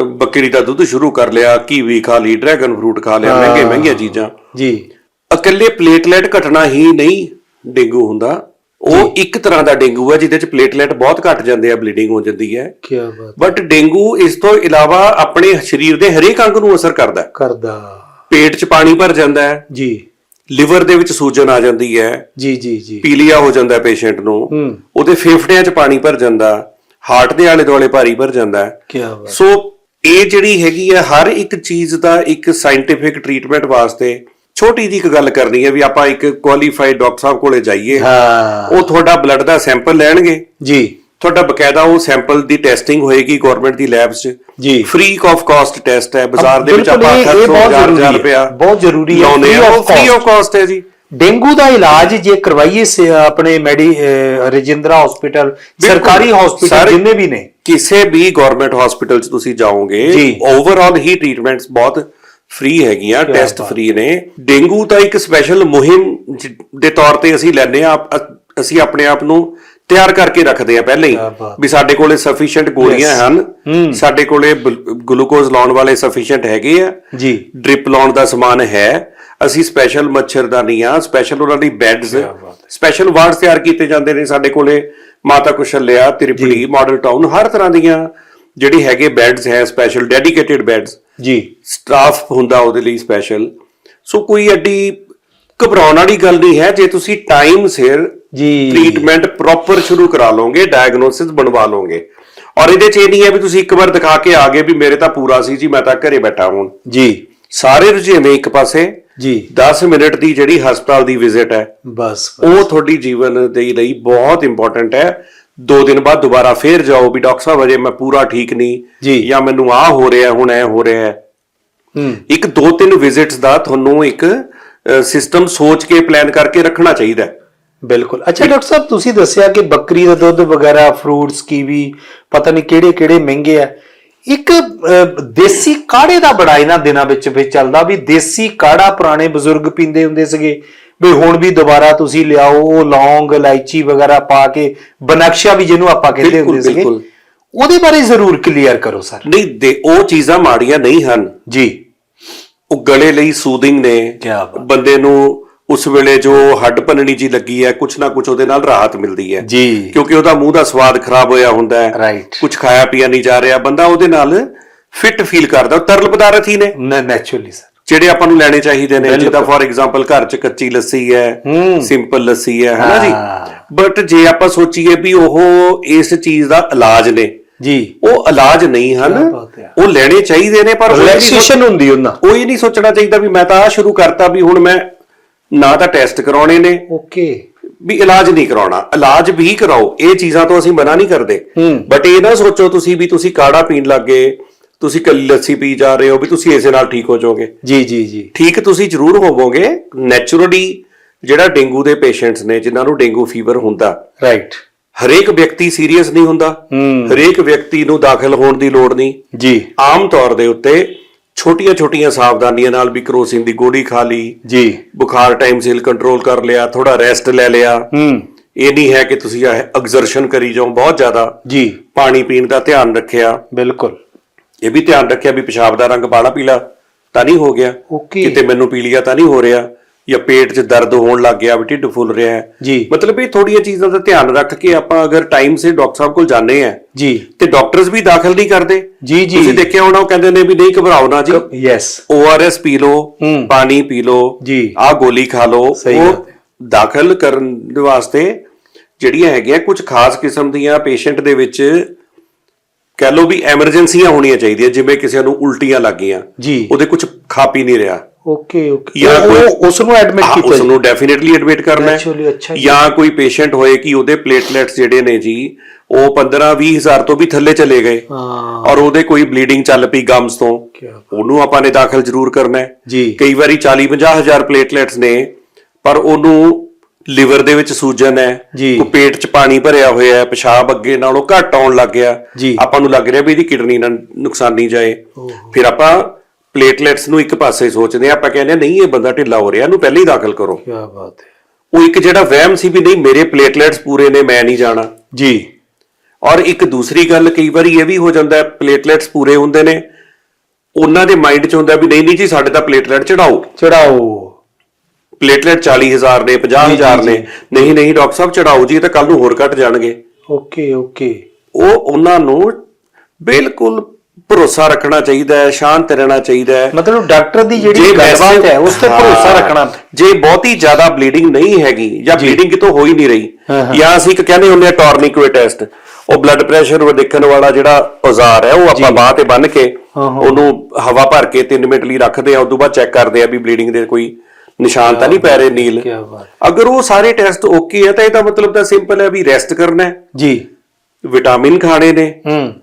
ਬੱਕਰੀ ਦਾ ਦੁੱਧ ਸ਼ੁਰੂ ਕਰ ਲਿਆ ਕੀਵੀ ਖਾ ਲਈ ਡਰੈਗਨ ਫਰੂਟ ਖਾ ਲਿਆ ਮਹਿੰਗੇ ਮਹਿੰਗੀਆਂ ਚੀਜ਼ਾਂ। ਜੀ। ਇਕੱਲੇ ਪਲੇਟਲੈਟ ਘਟਣਾ ਹੀ ਨਹੀਂ ਡੇਂਗੂ ਹੁੰਦਾ। ਉਹ ਇੱਕ ਤਰ੍ਹਾਂ ਦਾ ਡੇਂਗੂ ਹੈ ਜਿਹਦੇ ਚ ਪਲੇਟਲੈਟ ਬਹੁਤ ਘਟ ਜਾਂਦੇ ਆ ਬਲੀਡਿੰਗ ਹੋ ਜਾਂਦੀ ਹੈ। ਕੀ ਬਾਤ। ਬਟ ਡੇਂਗੂ ਇਸ ਤੋਂ ਇਲਾਵਾ ਆਪਣੇ ਸਰੀਰ ਦੇ ਹਰੇਕ ਅੰਗ ਨੂੰ ਅਸਰ ਕਰਦਾ ਹੈ। ਕਰਦਾ। ਪੇਟ 'ਚ ਪਾਣੀ ਭਰ ਜਾਂਦਾ ਹੈ। ਜੀ। ਲਿਵਰ ਦੇ ਵਿੱਚ ਸੂਜਨ ਆ ਜਾਂਦੀ ਹੈ। ਜੀ ਜੀ ਜੀ। ਪੀਲੀਆ ਹੋ ਜਾਂਦਾ ਪੇਸ਼ੈਂਟ ਨੂੰ। ਉਹਦੇ ਫੇਫੜਿਆਂ 'ਚ ਪਾਣੀ ਭਰ ਜਾਂਦਾ। ਹਾਰਟ ਦੇ ਆਲੇ ਦੁਆਲੇ ਭਾਰੀ ਭਰ ਜਾਂਦਾ ਹੈ। ਕੀ ਬਾਤ। ਸੋ ਇਹ ਜਿਹੜੀ ਹੈਗੀ ਹੈ ਹਰ ਇੱਕ ਚੀਜ਼ ਦਾ ਇੱਕ ਸਾਇੰਟੀਫਿਕ ਟ੍ਰੀਟਮੈਂਟ ਵਾਸਤੇ ਛੋਟੀ ਜੀ ਇੱਕ ਗੱਲ ਕਰਨੀ ਹੈ ਵੀ ਆਪਾਂ ਇੱਕ ਕੁਆਲੀਫਾਈਡ ਡਾਕਟਰ ਸਾਹਿਬ ਕੋਲੇ ਜਾਈਏ। ਹਾਂ। ਉਹ ਤੁਹਾਡਾ ਬਲੱਡ ਦਾ ਸੈਂਪਲ ਲੈਣਗੇ। ਜੀ। ਤੁਹਾਡਾ ਬਕਾਇਦਾ ਉਹ ਸੈਂਪਲ ਦੀ ਟੈਸਟਿੰਗ ਹੋਏਗੀ ਗਵਰਨਮੈਂਟ ਦੀ ਲੈਬਸ 'ਚ। ਜੀ। ਫ੍ਰੀ ਆਫ ਕਾਸਟ ਟੈਸਟ ਹੈ ਬਾਜ਼ਾਰ ਦੇ ਵਿੱਚ ਆਪਾਂ ਇਹ- ਇਹ ਬਹੁਤ 800 ਜ਼ਰੂਰੀ ਹੈ, ਰੁਪਇਆ ਬਹੁਤ ਜ਼ਰੂਰੀ ਹੈ, ਫ੍ਰੀ। ਆਫ ਕਾਸਟ ਹੈ ਜੀ। ਡੇਂਗੂ ਦਾ ਇਲਾਜ ਜੇ ਕਰਵਾਈਏ ਆਪਣੇ ਮੈਡੀ ਰਜਿੰਦਰਾ ਹਸਪੀਟਲ ਸਰਕਾਰੀ ਹਸਪੀਟਲ ਜਿੰਨੇ ਵੀ ਨੇ। ਕਿਸੇ ਵੀ ਗਵਰਨਮੈਂਟ ਹਸਪੀਟਲ 'ਚ ਤੁਸੀਂ ਜਾਓਗੇ। ਓਵਰਆਲ ਹੀ ਟ੍ਰੀਟਮੈਂਟਸ ਬਹੁਤ ਫ੍ਰੀ ਹੈਗੀਆਂ ਟੈਸਟ ਫ੍ਰੀ ਨੇ। ਡੇਂਗੂ ਤਾਂ ਇੱਕ ਸਪੈਸ਼ਲ ਮੁਹਿੰਮ ਦੇ ਤੌਰ ਤੇ ਅਸੀਂ ਲੈਂਦੇ ਆ ਅਸੀਂ ਆਪਣੇ ਆਪ ਨੂੰ ਤਿਆਰ ਕਰਕੇ ਰੱਖਦੇ ਆ ਪਹਿਲਾਂ ਹੀ। ਵੀ ਸਾਡੇ ਕੋਲੇ ਸਫੀਸ਼ੀਐਂਟ ਗੋਲੀਆਂ ਹਨ। ਸਾਡੇ ਕੋਲੇ ਗਲੂਕੋਜ਼ ਲਾਉਣ ਵਾਲੇ ਸਫੀਸ਼ੀਐਂਟ ਹੈਗੇ ਆ। ਜੀ। ਡ੍ਰਿਪ ਲਾਉਣ ਦਾ ਸਮਾਨ ਹੈ। ਅਸੀਂ ਸਪੈਸ਼ਲ ਮੱਛਰਦਾਨੀਆਂ ਸਪੈਸ਼ਲ ਉਹਨਾਂ ਦੀ ਬੈੱਡਸ ਸਪੈਸ਼ਲ ਵਾਰਡਸ ਤਿਆਰ ਕੀਤੇ ਜਾਂਦੇ ਨੇ ਸਾਡੇ ਕੋਲੇ। ਮਾਤਾ ਕੁਸ਼ਲਿਆ ਤ੍ਰਿਪੜੀ ਮਾਡਲ ਟਾਊਨ ਹਰ ਤਰ੍ਹਾਂ ਦੀਆਂ ਜਿਹੜੀ ਹੈਗੇ ਬੈੱਡਸ ਹੈ ਸਪੈਸ਼ਲ ਡੈਡੀਕੇਟਿਡ ਬੈੱਡਸ ਜੀ। ਸਟਾਫ ਹੁੰਦਾ ਉਹਦੇ ਲਈ ਸਪੈਸ਼ਲ ਸੋ ਕੋਈ ਐਡੀ ਘਬਰਾਉਣ ਵਾਲੀ ਗੱਲ ਨਹੀਂ ਹੈ ਜੇ ਤੁਸੀਂ ਟਾਈਮ ਸਿਰ ਜੀ। ਟ੍ਰੀਟਮੈਂਟ ਪ੍ਰੋਪਰ ਸ਼ੁਰੂ ਕਰਾ ਲਓਗੇ ਡਾਇਗਨੋਸਿਸ ਬਣਵਾ ਲਓਗੇ। ਔਰ ਇਹਦੇ ਚ ਇਹ ਨਹੀਂ ਹੈ ਵੀ ਤੁਸੀਂ ਇੱਕ ਵਾਰ ਦਿਖਾ ਕੇ ਆ ਗਏ ਵੀ ਮੇਰੇ ਤਾਂ ਪੂਰਾ ਸੀ ਜੀ ਮੈਂ ਤਾਂ ਘਰੇ ਬੈਠਾ ਹੁਣ। ਜੀ। ਸਾਰੇ ਰੁਝੇਵੇਂ ਇੱਕ ਪਾਸੇ। ਜੀ। 10 ਮਿੰਟ ਦੀ ਜਿਹੜੀ ਹਸਪਤਾਲ ਦੀ ਵਿਜ਼ਿਟ ਹੈ ਬਸ ਉਹ ਤੁਹਾਡੀ ਜੀਵਨ ਦੇ ਲਈ ਬਹੁਤ ਇੰਪੋਰਟੈਂਟ ਹੈ। ਦੋ ਦਿਨ ਬਾਅਦ ਦੁਬਾਰਾ ਫੇਰ ਜਾਓ ਵੀ ਡਾਕਟਰ ਸਾਹਿਬ ਅਜੇ ਮੈਂ ਪੂਰਾ ਠੀਕ ਨਹੀਂ। ਜੀ। ਜਾਂ ਮੈਨੂੰ ਆਹ ਹੋ ਰਿਹਾ ਹੁਣ ਐ ਹੋ ਰਿਹਾ ਹੈ। ਹੂੰ। ਇੱਕ ਦੋ ਤਿੰਨ ਵਿਜ਼ਿਟਸ ਦਾ ਤੁਹਾਨੂੰ ਇੱਕ ਸਿਸਟਮ ਸੋਚ ਕੇ ਪਲਾਨ ਕਰਕੇ ਰੱਖਣਾ ਚਾਹੀਦਾ ਬਿਲਕੁਲ। ਅੱਛਾ ਡਾਕਟਰ ਸਾਹਿਬ ਤੁਸੀਂ ਦੱਸਿਆ ਕਿ ਬੱਕਰੀ ਦਾ ਦੁੱਧ ਵਗੈਰਾ ਫਰੂਟਸ ਕੀਵੀ ਪਤਾ ਨਹੀਂ ਕਿਹੜੇ ਕਿਹੜੇ ਮਹਿੰਗੇ ਆ। ਇੱਕ ਦੇਸੀ ਕਾੜੇ ਦਾ ਬੜਾ ਇਹਨਾਂ ਦਿਨਾਂ ਵਿੱਚ ਵੀ ਚੱਲਦਾ ਵੀ ਦੇਸੀ ਕਾੜਾ ਪੁਰਾਣੇ ਬਜ਼ੁਰਗ ਪੀਂਦੇ ਹੁੰਦੇ ਸੀਗੇ। ਵੀ ਹੁਣ ਵੀ ਦੁਬਾਰਾ ਤੁਸੀਂ ਲਿਆਓ ਉਹ ਲੌਂਗ ਇਲਾਇਚੀ ਵਗੈਰਾ ਪਾ ਕੇ ਬਨਕਸ਼ਾ ਵੀ ਜਿਹਨੂੰ ਆਪਾਂ ਕਹਿੰਦੇ ਹੁੰਦੇ ਸੀਗੇ ਬਿਲਕੁਲ। ਉਹਦੇ ਬਾਰੇ ਜ਼ਰੂਰ ਕਲੀਅਰ ਕਰੋ ਸਰ। ਨਹੀਂ ਦੇ ਉਹ ਚੀਜ਼ਾਂ ਮਾੜੀਆਂ ਨਹੀਂ ਹਨ। ਜੀ। ਉਹ ਗਲੇ ਲਈ ਸੂਦਿੰਗ ਨੇ। ਬੰਦੇ ਨੂੰ ਉਸ ਵੇਲੇ ਜੋ ਹੱਡ ਭੰਨਣੀ ਜੀ ਲੱਗੀ ਹੈ ਕੁਛ ਨਾ ਕੁਛ ਉਹਦੇ ਨਾਲ ਰਾਹਤ ਮਿਲਦੀ ਹੈ। ਜੀ। ਕਿਉਂਕਿ ਉਹਦਾ ਮੂੰਹ ਦਾ ਸਵਾਦ ਖਰਾਬ ਹੋਇਆ ਹੁੰਦਾ ਹੈ। Right. ਕੁਝ ਖਾਇਆ ਪੀਆ ਨਹੀਂ ਜਾ ਰਿਹਾ। ਬੰਦਾ ਉਹਦੇ ਨਾਲ ਫਿੱਟ ਫੀਲ ਕਰਦਾ। ਤਰਲ ਪਦਾਰਥ ਹੀ ਨੇ। ਨੈਚੁਰਲੀ ਸਰ ਜਿਹੜੇ ਆਪਾਂ ਨੂੰ ਲੈਣੇ ਚਾਹੀਦੇ ਨੇ। ਜਿੱਦਾਂ ਫੋਰ ਐਗਜ਼ਾਮਪਲ ਘਰ 'ਚ ਕੱਚੀ ਲੱਸੀ ਹੈ। ਸਿੰਪਲ ਲੱਸੀ ਹੈ ਹਨਾ ਜੀ। ਬਟ ਜੇ ਆਪਾਂ ਸੋਚੀਏ ਵੀ ਉਹ ਇਸ ਚੀਜ਼ ਦਾ ਇਲਾਜ ਨੇ ਜੀ ਉਹ ਇਲਾਜ ਨਹੀਂ ਹਨ। ਉਹ ਲੈਣੇ ਚਾਹੀਦੇ ਨੇ ਪਰ ਰਿਲੈਕਸੇਸ਼ਨ ਹੁੰਦੀ ਉਹਨਾਂ ਉਹ ਇਹ ਨਹੀਂ ਸੋਚਣਾ ਚਾਹੀਦਾ ਵੀ ਮੈਂ ਤਾਂ ਆ ਸ਼ੁਰੂ ਕਰਤਾ ਵੀ ਹੁਣ ਮੈਂ ਨਾ ਤਾਂ ਟੈਸਟ ਕਰਾਉਣੇ ਨੇ ਓਕੇ ਵੀ ਇਲਾਜ ਨਹੀਂ ਕਰਾਉਣਾ ਇਲਾਜ ਵੀ ਕਰਾਓ ਇਹ ਚੀਜ਼ਾਂ ਤੋਂ ਅਸੀਂ ਮਨਾ ਨਹੀਂ ਕਰਦੇ। ਬਟ ਇਹ ਨਾ ਸੋਚੋ ਤੁਸੀਂ ਵੀ ਤੁਸੀਂ ਕਾੜਾ ਪੀਣ ਲੱਗੇ ਤੁਸੀਂ ਕੱਲੀ ਲੱਸੀ ਪੀ ਜਾ ਰਹੇ ਹੋ ਵੀ ਤੁਸੀਂ ਇਸੇ ਨਾਲ ਠੀਕ ਹੋ ਜਾਓਗੇ। ਜੀ ਜੀ ਜੀ। ਠੀਕ ਤੁਸੀਂ ਜ਼ਰੂਰ ਹੋਵੋਗੇ ਨੇਚਰਲੀ ਜਿਹੜਾ ਡੇਂਗੂ ਦੇ ਪੇਸ਼ੈਂਟਸ ਨੇ ਜਿਨ੍ਹਾਂ ਨੂੰ ਡੇਂਗੂ ਫੀਵਰ ਹੁੰਦਾ ਰਾਈਟ ਹਰੇਕ ਵਿਅਕਤੀ ਸੀਰੀਅਸ ਨਹੀਂ ਹੁੰਦਾ। ਹਰੇਕ ਵਿਅਕਤੀ ਨੂੰ ਦਾਖਲ ਹੋਣ ਦੀ ਲੋੜ ਨਹੀਂ। ਜੀ। ਆਮ ਤੌਰ ਦੇ ਉੱਤੇ ਛੋਟੀਆਂ-ਛੋਟੀਆਂ ਸਾਵਧਾਨੀਆਂ ਨਾਲ ਵੀ ਕਰੋਸਿਨ ਦੀ ਗੋਲੀ ਖਾ ਲਈ ਜੀ। ਬੁਖਾਰ ਟਾਈਮ ਸਿਲ ਕੰਟਰੋਲ ਕਰ ਲਿਆ ਥੋੜਾ ਰੈਸਟ ਲੈ ਲਿਆ। ਹੂੰ। ਇਹ ਨਹੀਂ ਹੈ ਕਿ ਤੁਸੀਂ ਐਗਜ਼ਰਸ਼ਨ ਕਰੀ ਜਾਓ ਬਹੁਤ ਜ਼ਿਆਦਾ ਜੀ। ਪਾਣੀ ਪੀਣ ਦਾ ਧਿਆਨ ਰੱਖਿਆ। ਬਿਲਕੁਲ। ਇਹ ਵੀ ਧਿਆਨ ਰੱਖਿਆ ਵੀ ਪਿਸ਼ਾਬ ਦਾ ਰੰਗ ਬਾਲਾ ਪੀਲਾ ਤਾਂ ਨਹੀਂ ਹੋ ਗਿਆ। ਓਕੇ। ਕਿਤੇ ਮੈਨੂੰ ਪੀਲੀਆ ਤਾਂ ਨਹੀਂ ਹੋ ਰਿਹਾ ਜਾਂ ਪੇਟ 'ਚ ਦਰਦ ਹੋਣ ਲੱਗ ਗਿਆ ਵੀ ਢਿੱਡ ਫੁੱਲ ਰਿਹਾ ਹੈ। ਜੀ। ਮਤਲਬ ਇਹ ਥੋੜੀਆਂ ਚੀਜ਼ਾਂ ਦਾ ਧਿਆਨ ਰੱਖ ਕੇ ਆਪਾਂ ਅਗਰ ਟਾਈਮ ਸੇ ਡਾਕਟਰ ਸਾਹਿਬ ਕੋਲ ਜਾਂਦੇ ਆ ਜੀ। ਤੇ ਡਾਕਟਰਸ ਵੀ ਦਾਖਲ ਨਹੀਂ ਕਰਦੇ। ਜੀ ਜੀ। ਤੁਸੀਂ ਦੇਖਿਆ ਹੋਣਾ ਉਹ ਕਹਿੰਦੇ ਨੇ ਵੀ ਨਹੀਂ ਘਬਰਾਓ ਨਾ ਜੀ। ਯੈਸ ORS ਪੀ ਲਓ। ਪਾਣੀ ਪੀ ਲਓ ਜੀ। ਆਹ ਗੋਲੀ ਖਾ ਲਓ ਉਹ। ਦਾਖਲ ਕਰਨ ਦੇ ਵਾਸਤੇ ਜਿਹੜੀਆਂ ਹੈਗੀਆਂ ਕੁਝ ਖਾਸ ਕਿਸਮ ਦੀਆਂ ਪੇਸ਼ੈਂਟ ਦੇ ਵਿੱਚ ਕਹਿ ਲਓ ਵੀ ਐਮਰਜੈਂਸੀਆਂ ਹੋਣੀਆਂ ਚਾਹੀਦੀਆਂ ਜਿਵੇਂ ਕਿਸੇ ਨੂੰ ਉਲਟੀਆਂ ਲੱਗ ਗਈਆਂ। ਜੀ। ਉਹਦੇ ਕੁਝ ਖਾ ਪੀ ਨਹੀਂ ਰਿਹਾ। Okay okay. ਜਾਂ ਉਹ ਉਸ ਨੂੰ ਐਡਮਿਟ ਕੀਤਾ ਉਸ। ਨੂੰ ਡੈਫੀਨਿਟਲੀ ਐਡਮਿਟ ਕਰਨਾ ਹੈ। ਜੀ। ਕੋਈ ਪੇਸ਼ੈਂਟ ਹੋਏ ਕਿ ਉਹਦੇ ਪਲੇਟਲੈਟਸ ਜਿਹੜੇ ਨੇ ਜੀ ਉਹ 15 20 ਹਜ਼ਾਰ ਤੋਂ ਵੀ ਥੱਲੇ ਚਲੇ ਗਏ। ਹਾਂ। ਔਰ ਉਹਦੇ ਕੋਈ ਬਲੀਡਿੰਗ ਚੱਲ ਪਈ ਗਮਸ ਤੋਂ। ਉਹਨੂੰ ਆਪਾਂ ਨੇ ਦਾਖਲ ਜ਼ਰੂਰ ਕਰਨਾ ਹੈ। ਜੀ। ਕਈ ਵਾਰੀ 40 50 ਹਜ਼ਾਰ ਪਲੇਟਲੈਟਸ ਨੇ ਪਰ ਉਹਨੂੰ ਲਿਵਰ ਦੇ ਵਿੱਚ ਸੂਜਨ ਹੈ। ਉਹ ਪੇਟ 'ਚ ਪਾਣੀ ਭਰਿਆ ਹੋਇਆ ਹੈ ਪਿਸ਼ਾਬ ਅੱਗੇ ਨਾਲੋਂ ਘੱਟ ਆਉਣ ਲੱਗ ਗਿਆ। ਆਪਾਂ ਨੂੰ ਲੱਗ ਰਿਹਾ ਵੀ ਇਹਦੀ ਕਿਡਨੀ ਨਾ ਨੁਕਸਾਨੀ ਜਾਏ। ਫਿਰ ਆਪਾਂ ਪਲੇਟਲੈਟਸ ਨੂੰ ਇੱਕ ਪਾਸੇ ਸੋਚਦੇ ਆ ਆਪਾਂ ਕਹਿੰਦੇ ਨਹੀਂ ਇਹ ਬੰਦਾ ਢਿੱਲਾ ਹੋ ਰਿਹਾ ਇਹਨੂੰ ਪਹਿਲਾਂ ਹੀ ਦਾਖਲ ਕਰੋ। ਕੀ ਬਾਤ ਹੈ। ਉਹ ਇੱਕ ਜਿਹੜਾ ਵਹਿਮ ਸੀ ਵੀ ਨਹੀਂ ਮੇਰੇ ਪਲੇਟਲੈਟਸ ਪੂਰੇ ਨੇ ਮੈਂ ਨਹੀਂ ਜਾਣਾ। ਜੀ। ਔਰ ਇੱਕ ਦੂਸਰੀ ਗੱਲ ਕਈ ਵਾਰੀ ਇਹ ਵੀ ਹੋ ਜਾਂਦਾ ਹੈ ਪਲੇਟਲੈਟਸ ਪੂਰੇ ਹੁੰਦੇ ਨੇ ਉਹਨਾਂ ਦੇ ਮਾਈਂਡ 'ਚ ਹੁੰਦਾ ਵੀ ਨਹੀਂ ਨਹੀਂ ਜੀ ਸਾਡੇ ਤਾਂ ਪਲੇਟਲੈਟ ਚੜਾਓ। ਚੜਾਓ। ਪਲੇਟਲੈਟ 40000 ਨੇ 50000 ਨੇ। ਨਹੀਂ ਨਹੀਂ ਡਾਕਟਰ ਸਾਹਿਬ ਚੜਾਓ ਜੀ ਇਹ ਤਾਂ ਕੱਲ ਨੂੰ ਹੋਰ ਘਟ ਜਾਣਗੇ। Okay okay. ਉਹ ਉਹਨਾਂ ਨੂੰ ਬਿਲਕੁਲ ਭਰੋਸਾ ਰੱਖਣਾ ਚਾਹੀਦਾ ਹੈ ਸ਼ਾਂਤ ਰਹਿਣਾ ਚਾਹੀਦਾ ਹੈ। ਮਤਲਬ ਡਾਕਟਰ ਦੀ ਜਿਹੜੀ ਗੱਲਬਾਤ ਹੈ ਉਸ ਤੇ ਭਰੋਸਾ ਰੱਖਣਾ। ਜੇ ਬਹੁਤੀ ਜ਼ਿਆਦਾ ਬਲੀਡਿੰਗ ਨਹੀਂ ਹੈਗੀ ਜਾਂ ਬਲੀਡਿੰਗ ਕਿਤੋਂ ਹੋ ਹੀ ਨਹੀਂ ਰਹੀ। ਜਾਂ ਅਸੀਂ ਇੱਕ ਕਹਿੰਦੇ ਹੁੰਦੇ ਆ ਟੋਰਨੀਕੋਏ ਟੈਸਟ ਉਹ ਬਲੱਡ ਪ੍ਰੈਸ਼ਰ ਉਹ ਦੇਖਣ ਵਾਲਾ ਜਿਹੜਾ ਔਜ਼ਾਰ ਹੈ ਉਹ ਆਪਾਂ ਬਾਹ ਤੇ ਬੰਨ ਕੇ। ਉਹਨੂੰ ਹਵਾ ਭਰ ਕੇ 3 ਮਿੰਟ ਲਈ ਰੱਖਦੇ ਆ ਉਦੋਂ ਬਾਅਦ ਚੈੱਕ ਕਰਦੇ ਆ ਵੀ ਬਲੀਡਿੰਗ ਦੇ ਕੋਈ ਨਿਸ਼ਾਨ ਤਾਂ ਨਹੀਂ ਪੈ ਰਹੇ ਨੀਲ। ਕੀ ਬਾਤ। ਅਗਰ ਉਹ ਸਾਰੇ ਟੈਸਟ ਓਕੇ ਹੈ ਤਾਂ ਇਹਦਾ ਮਤਲਬ ਤਾਂ ਸਿੰਪਲ ਹੈ ਵੀ ਰੈਸਟ ਕਰਨਾ ਹੈ। ਜੀ। ਵਿਟਾਮਿਨ ਖਾਣੇ ਨੇ। ਹੂੰ।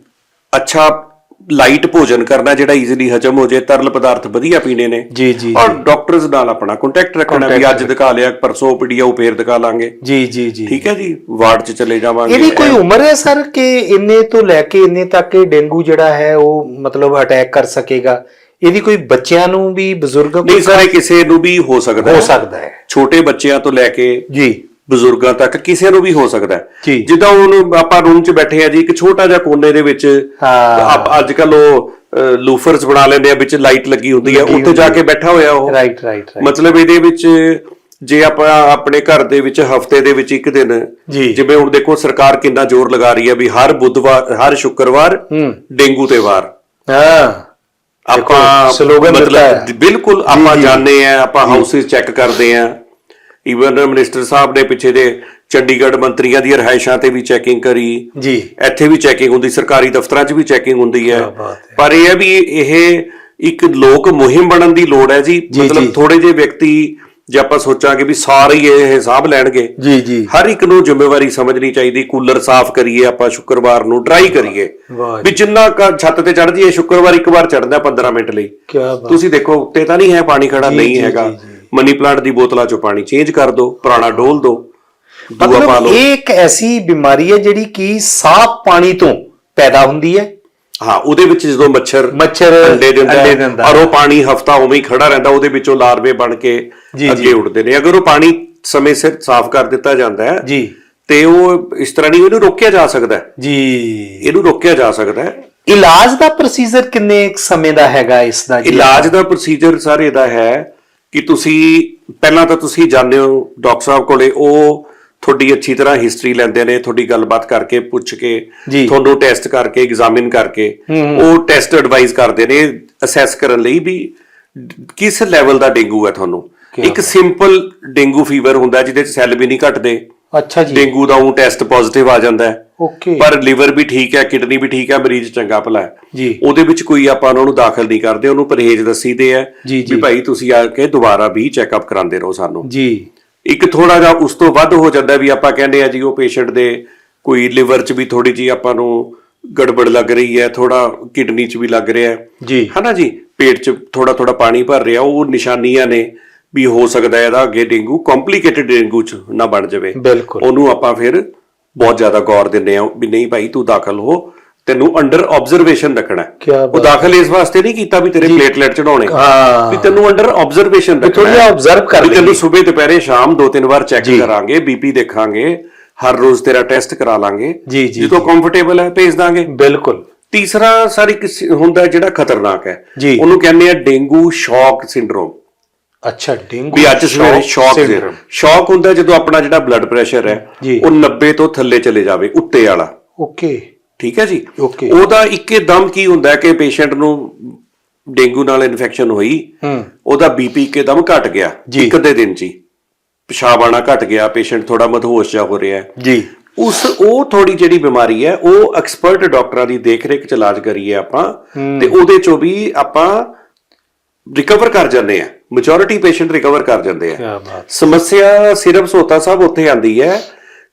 ਅੱਛਾ ਲਾਈਟ ਭੋਜਨ ਕਰਨਾ ਜਿਹੜਾ ਈਜ਼ੀਲੀ ਹਜਮ ਹੋ ਜਾਏ ਤਰਲ ਪਦਾਰਥ ਵਧੀਆ ਪੀਣੇ ਨੇ। ਜੀ ਜੀ ਔਰ ਡਾਕਟਰਸ ਨਾਲ ਆਪਣਾ ਕੰਟੈਕਟ ਰੱਖਣਾ ਵੀ ਅੱਜ ਦਿਖਾ ਲਿਆ ਪਰਸੋਂ ਪੀਡੀਆ ਉਹ ਫੇਰ ਦਿਖਾ ਲਾਂਗੇ। ਜੀ ਜੀ ਜੀ। ਠੀਕ ਹੈ ਜੀ? ਵਾਰਡ 'ਚ ਚਲੇ ਜਾਵਾਂਗੇ। ਇਹਦੀ ਕੋਈ ਉਮਰ ਹੈ ਸਰ ਕਿ ਇੰਨੇ ਤੋਂ ਲੈ ਕੇ ਇੰਨੇ ਤੱਕ ਇਹ ਡੇਂਗੂ ਜਿਹੜਾ ਹੈ ਉਹ ਮਤਲਬ ਅਟੈਕ ਕਰ ਸਕੇਗਾ? ਇਹਦੀ ਕੋਈ ਬੱਚਿਆਂ ਨੂੰ ਵੀ ਬਜ਼ੁਰਗ ਨਹੀਂ ਸਾਰੇ ਕਿਸੇ ਨੂੰ ਵੀ ਹੋ ਸਕਦਾ ਹੋ। ਸਕਦਾ ਹੈ। ਛੋਟੇ ਬੱਚਿਆਂ ਤੋਂ ਲੈ ਕੇ ਜੀ। ਬਜ਼ੁਰਗਾਂ ਤੱਕ ਕਿਸੇ ਨੂੰ ਵੀ ਹੋ ਸਕਦਾ ਹੈ। ਜਿੱਦਾਂ ਹੁਣ ਆਪਾਂ ਰੂਮ 'ਚ ਬੈਠੇ ਆ ਜੀ ਇੱਕ ਛੋਟਾ ਜਿਹਾ ਕੋਨੇ ਦੇ ਵਿੱਚ ਹਾਂ। ਅੱਜ ਕੱਲ ਉਹ ਲੂਫਰਸ ਬਣਾ ਲੈਂਦੇ ਆ ਵਿੱਚ ਲਾਈਟ ਲੱਗੀ ਹੁੰਦੀ ਹੈ ਉੱਥੇ ਜਾ ਕੇ ਬੈਠਾ ਹੋਇਆ ਉਹ। ਰਾਈਟ ਰਾਈਟ ਰਾਈਟ ਮਤਲਬ ਇਹਦੇ ਵਿੱਚ ਜੇ ਆਪਾਂ ਆਪਣੇ ਘਰ ਦੇ ਵਿੱਚ ਹਫ਼ਤੇ ਦੇ ਵਿੱਚ ਇੱਕ ਦਿਨ। ਜਿਵੇਂ ਹੁਣ ਦੇਖੋ ਸਰਕਾਰ ਕਿੰਨਾ ਜ਼ੋਰ ਲਗਾ ਰਹੀ ਹੈ ਵੀ ਹਰ ਬੁੱਧਵਾਰ ਹਰ ਸ਼ੁੱਕਰਵਾਰ ਡੇਂਗੂ ਤੇ ਵਾਰ। ਹਾਂ। ਆਪਾਂ ਦਿੱਤਾ ਮਤਲਬ ਹੈ। ਬਿਲਕੁਲ ਆਪਾਂ ਜਾਣਦੇ ਆ ਆਪਾਂ ਹਾਊਸਿਸ ਚੈੱਕ ਕਰਦੇ ਆ ਈਵਨ ਮਿਨਿਸਟਰ ਸਾਹਿਬ ਨੇ ਪਿੱਛੇ ਦੇ ਚੰਡੀਗੜ੍ਹ ਮੰਤਰੀਆਂ ਦੀਆਂ ਰਿਹਾਇਸ਼ਾਂ ਤੇ ਵੀ ਚੈਕਿੰਗ ਕਰੀ। ਜੀ। ਇੱਥੇ ਵੀ ਚੈਕਿੰਗ ਹੁੰਦੀ ਸਰਕਾਰੀ ਦਫ਼ਤਰਾਂ 'ਚ ਵੀ ਚੈਕਿੰਗ ਹੁੰਦੀ ਹੈ। ਪਰ ਇਹ ਹੈ ਵੀ ਇਹ ਇੱਕ ਲੋਕ ਮੁਹਿੰਮ ਬਣਨ ਦੀ ਲੋੜ ਹੈ ਜੀ। ਮਤਲਬ। ਥੋੜੇ ਜਿਹੇ ਵਿਅਕਤੀ ਜੇ ਆਪਾਂ ਸੋਚਾਂਗੇ ਵੀ ਸਾਰੇ ਹੀ ਇਹ ਹਿਸਾਬ ਲੈਣਗੇ ਜੀ ਜੀ। ਹਰ ਇੱਕ ਨੂੰ ਜ਼ਿੰਮੇਵਾਰੀ ਸਮਝਣੀ ਚਾਹੀਦੀ ਕੂਲਰ ਸਾਫ਼ ਕਰੀਏ ਆਪਾਂ ਸ਼ੁੱਕਰਵਾਰ ਨੂੰ ਡਰਾਈ ਕਰੀਏ। ਵੀ ਜਿੰਨਾ ਛੱਤ ਤੇ ਚੜ ਜਾਈਏ ਸ਼ੁੱਕਰਵਾਰ ਇੱਕ ਵਾਰ ਚੜਦਾ 15 ਮਿੰਟ ਲਈ। ਤੁਸੀਂ ਦੇਖੋ ਉੱਤੇ ਤਾਂ ਨਹੀਂ ਹੈ ਪਾਣੀ ਖੜਾ ਨਹੀਂ ਹੈਗਾ। ਮਨੀ ਪਲਾਂਟ ਦੀ ਬੋਤਲਾਂ ਚੋਂ ਪਾਣੀ ਚੇਂਜ ਕਰ ਦਿਓ ਪੁਰਾਣਾ ਡੋਲ ਦਿਓ ਮਤਲਬ ਇਹ ਇੱਕ ਐਸੀ ਬਿਮਾਰੀ ਹੈ ਜਿਹੜੀ ਕਿ ਸਾਫ਼ ਪਾਣੀ ਤੋਂ ਪੈਦਾ ਹੁੰਦੀ ਹੈ। ਹਾਂ ਉਹਦੇ ਵਿੱਚ ਜਦੋਂ ਮੱਛਰ ਮੱਛਰ ਅੰਡੇ ਦਿੰਦਾ ਔਰ ਉਹ ਪਾਣੀ ਹਫਤਾ ਉਵੇਂ ਹੀ ਖੜਾ ਰਹਿੰਦਾ ਉਹਦੇ ਵਿੱਚੋਂ ਲਾਰਵੇ ਬਣ ਕੇ ਅੱਗੇ। ਉੱਡਦੇ ਨੇ। ਅਗਰ ਉਹ ਪਾਣੀ ਸਮੇਂ ਸਿਰ ਸਾਫ਼ ਕਰ ਦਿੱਤਾ ਜਾਂਦਾ ਹੈ ਜੀ। ਤੇ ਉਹ ਇਸ ਤਰ੍ਹਾਂ ਨਹੀਂ ਇਹਨੂੰ ਰੋਕਿਆ ਜਾ ਸਕਦਾ। ਜੀ। ਇਹਨੂੰ ਰੋਕਿਆ ਜਾ ਸਕਦਾ ਹੈ। ਇਲਾਜ ਦਾ ਪ੍ਰੋਸੀਜਰ ਕਿੰਨੇ ਸਮੇਂ ਦਾ ਹੈਗਾ ਇਸ ਦਾ ਜੀ? ਇਲਾਜ ਦਾ ਪ੍ਰੋਸੀਜਰ ਸਰ ਇਹਦਾ ਹੈ ਕਿ ਤੁਸੀਂ ਪਹਿਲਾਂ ਤਾਂ ਤੁਸੀਂ ਜਾਂਦੇ ਹੋ ਡਾਕਟਰ ਸਾਹਿਬ ਕੋਲੇ ਉਹ ਤੁਹਾਡੀ ਅੱਛੀ ਤਰ੍ਹਾਂ ਹਿਸਟਰੀ ਲੈਂਦੇ ਨੇ ਤੁਹਾਡੀ ਗੱਲਬਾਤ ਕਰਕੇ ਪੁੱਛ ਕੇ। ਤੁਹਾਨੂੰ ਟੈਸਟ ਕਰਕੇ ਐਗਜ਼ਾਮਿਨ ਕਰਕੇ ਉਹ ਟੈਸਟ ਐਡਵਾਈਸ ਕਰਦੇ ਨੇ ਅਸੈਸ ਕਰਨ ਲਈ ਵੀ ਕਿਸ ਲੈਵਲ ਦਾ ਡੇਂਗੂ ਹੈ ਤੁਹਾਨੂੰ? ਇੱਕ ਸਿੰਪਲ ਡੇਂਗੂ ਫੀਵਰ ਹੁੰਦਾ ਜਿਹਦੇ ਚ ਸੈੱਲ ਵੀ ਨਹੀਂ ਘਟਦੇ। ਅੱਛਾ ਜੀ। ਡੇਂਗੂ ਦਾ ਉਹ ਟੈਸਟ ਪੋਜ਼ਿਟਿਵ ਆ ਜਾਂਦਾ ਹੈ। ਓਕੇ। ਪਰ ਲਿਵਰ ਵੀ ਠੀਕ ਹੈ ਕਿਡਨੀ ਵੀ ਠੀਕ ਹੈ ਮਰੀਜ਼ ਚੰਗਾ ਭਲਾ ਹੈ। ਜੀ। ਉਹਦੇ ਵਿੱਚ ਕੋਈ ਆਪਾਂ ਉਹਨਾਂ ਨੂੰ ਦਾਖਲ ਨਹੀਂ ਕਰਦੇ ਉਹਨੂੰ ਪਰਹੇਜ਼ ਦੱਸੀਦੇ ਆ। ਵੀ ਭਾਈ ਤੁਸੀਂ ਆ ਕੇ ਦੁਬਾਰਾ ਵੀ ਚੈੱਕਅਪ ਕਰਾਉਂਦੇ ਰਹੋ ਸਾਨੂੰ। ਜੀ। ਇੱਕ ਥੋੜਾ ਜਿਹਾ ਉਸ ਤੋਂ ਵੱਧ ਹੋ ਜਾਂਦਾ ਵੀ ਆਪਾਂ ਕਹਿੰਦੇ ਆ ਜੀ ਉਹ ਪੇਸ਼ੈਂਟ ਦੇ ਕੋਈ ਲਿਵਰ 'ਚ ਵੀ ਥੋੜੀ ਜੀ ਆਪਾਂ ਨੂੰ ਗੜਬੜ ਲੱਗ ਰਹੀ ਹੈ ਥੋੜਾ ਕਿਡਨੀ 'ਚ ਵੀ ਲੱਗ ਰਿਹਾ ਹੈ। ਜੀ। ਹਨਾ ਜੀ? ਪੇਟ 'ਚ ਥੋੜਾ ਥੋੜਾ ਪਾਣੀ ਭਰ ਰਿਹਾ ਉਹ ਨਿਸ਼ਾਨੀਆਂ ਨੇ ਵੀ ਹੋ ਸਕਦਾ ਹੈ ਇਹਦਾ ਅੱਗੇ ਡੇਂਗੂ ਕੰਪਲਿਕੇਟਡ ਡੇਂਗੂ 'ਚ ਨਾ ਬਣ ਜਾਵੇ। ਬਿਲਕੁਲ। ਉਹਨੂੰ ਆਪਾਂ ਫਿਰ ਬਹੁਤ ਜ਼ਿਆਦਾ ਗੌਰ ਦਿੰਦੇ ਆ ਵੀ ਨਹੀਂ ਭਾਈ ਤੂੰ ਦਾਖਲ ਹੋ। ਤੈਨੂੰ ਅੰਡਰ ਆਬਜ਼ਰਵੇਸ਼ਨ ਰੱਖਣਾ ਹੈ। ਉਹ ਦਾਖਲ ਇਸ ਵਾਸਤੇ ਨਹੀਂ ਕੀਤਾ ਵੀ ਤੇਰੇ ਪਲੇਟਲੈਟ ਚੜਾਉਣੇ ਹਾਂ। ਵੀ ਤੈਨੂੰ ਅੰਡਰ ਆਬਜ਼ਰਵੇਸ਼ਨ ਰੱਖਣਾ ਹੈ। ਆਬਜ਼ਰਵ ਕਰ ਲਈ ਤੈਨੂੰ ਸਵੇਰ ਦੁਪਹਿਰੇ ਸ਼ਾਮ ਦੋ ਤਿੰਨ ਵਾਰ ਚੈੱਕ ਕਰਾਂਗੇ ਬੀਪੀ ਦੇਖਾਂਗੇ ਹਰ ਰੋਜ਼ ਤੇਰਾ ਟੈਸਟ ਕਰਾ ਲਾਂਗੇ। ਜਦੋਂ ਕੰਫਰਟੇਬਲ ਹੈ ਭੇਜ ਦਾਂਗੇ। ਬਿਲਕੁਲ। ਤੀਸਰਾ ਸਰ ਇੱਕ ਹੁੰਦਾ ਜਿਹੜਾ ਖਤਰਨਾਕ ਹੈ। ਉਹਨੂੰ ਕਹਿੰਦੇ ਆ ਡੇਂਗੂ ਸ਼ੌਕ ਸਿੰਡਰੋਮ ਅੱਛਾ ਡੇਂਗੂ ਵੀ ਅੱਜ ਸਵੇਰੇ ਸ਼ੌਕ। ਸ਼ੌਕ ਹੁੰਦਾ ਜਦੋਂ ਆਪਣਾ ਜਿਹੜਾ ਬਲੱਡ ਪ੍ਰੈਸ਼ਰ ਹੈ। ਉਹ 90 ਤੋਂ ਥੱਲੇ ਚਲੇ ਜਾਵੇ ਉੱਤੇ ਵਾਲਾ। ਓਕੇ। ਠੀਕ ਹੈ ਜੀ. ਉਹਦਾ ਇੱਕਦਮ ਕੀ ਹੁੰਦਾ ਹੈ ਕਿ ਪੇਸ਼ੈਂਟ ਨੂੰ ਡੇਂਗੂ ਨਾਲ ਇਨਫੈਕਸ਼ਨ ਹੋਈ ਹੂੰ। ਉਹਦਾ ਬੀਪੀ ਇੱਕਦਮ ਘਟ ਗਿਆ ਜੀ। ਇੱਕ ਦੇ ਦਿਨ ਚ ਹੀ। ਪਿਸ਼ਾਬ ਆਉਣਾ ਘਟ ਗਿਆ ਪੇਸ਼ੈਂਟ ਥੋੜਾ ਮਦਹੋਸ਼ ਜਿਹਾ ਹੋ ਰਿਹਾ ਹੈ। ਜੀ। ਉਸ ਉਹ ਥੋੜੀ ਜਿਹੜੀ ਬਿਮਾਰੀ ਹੈ ਉਹ ਐਕਸਪਰਟ ਡਾਕਟਰਾਂ ਦੀ ਦੇਖਰੇਖ ਚ ਇਲਾਜ ਕਰੀਏ ਆਪਾਂ ਤੇ ਉਹਦੇ ਚੋਂ ਵੀ ਆਪਾਂ ਰਿਕਵਰ ਕਰ ਜਾਂਦੇ ਆ ਮੈਜੋਰਿਟੀ ਪੇਸ਼ੈਂਟ ਰਿਕਵਰ ਕਰ ਜਾਂਦੇ ਆ। ਸਮੱਸਿਆ ਸਿਰਫ ਸੋਤਾ ਸਾਹਿਬ ਉੱਥੇ ਆਂਦੀ ਹੈ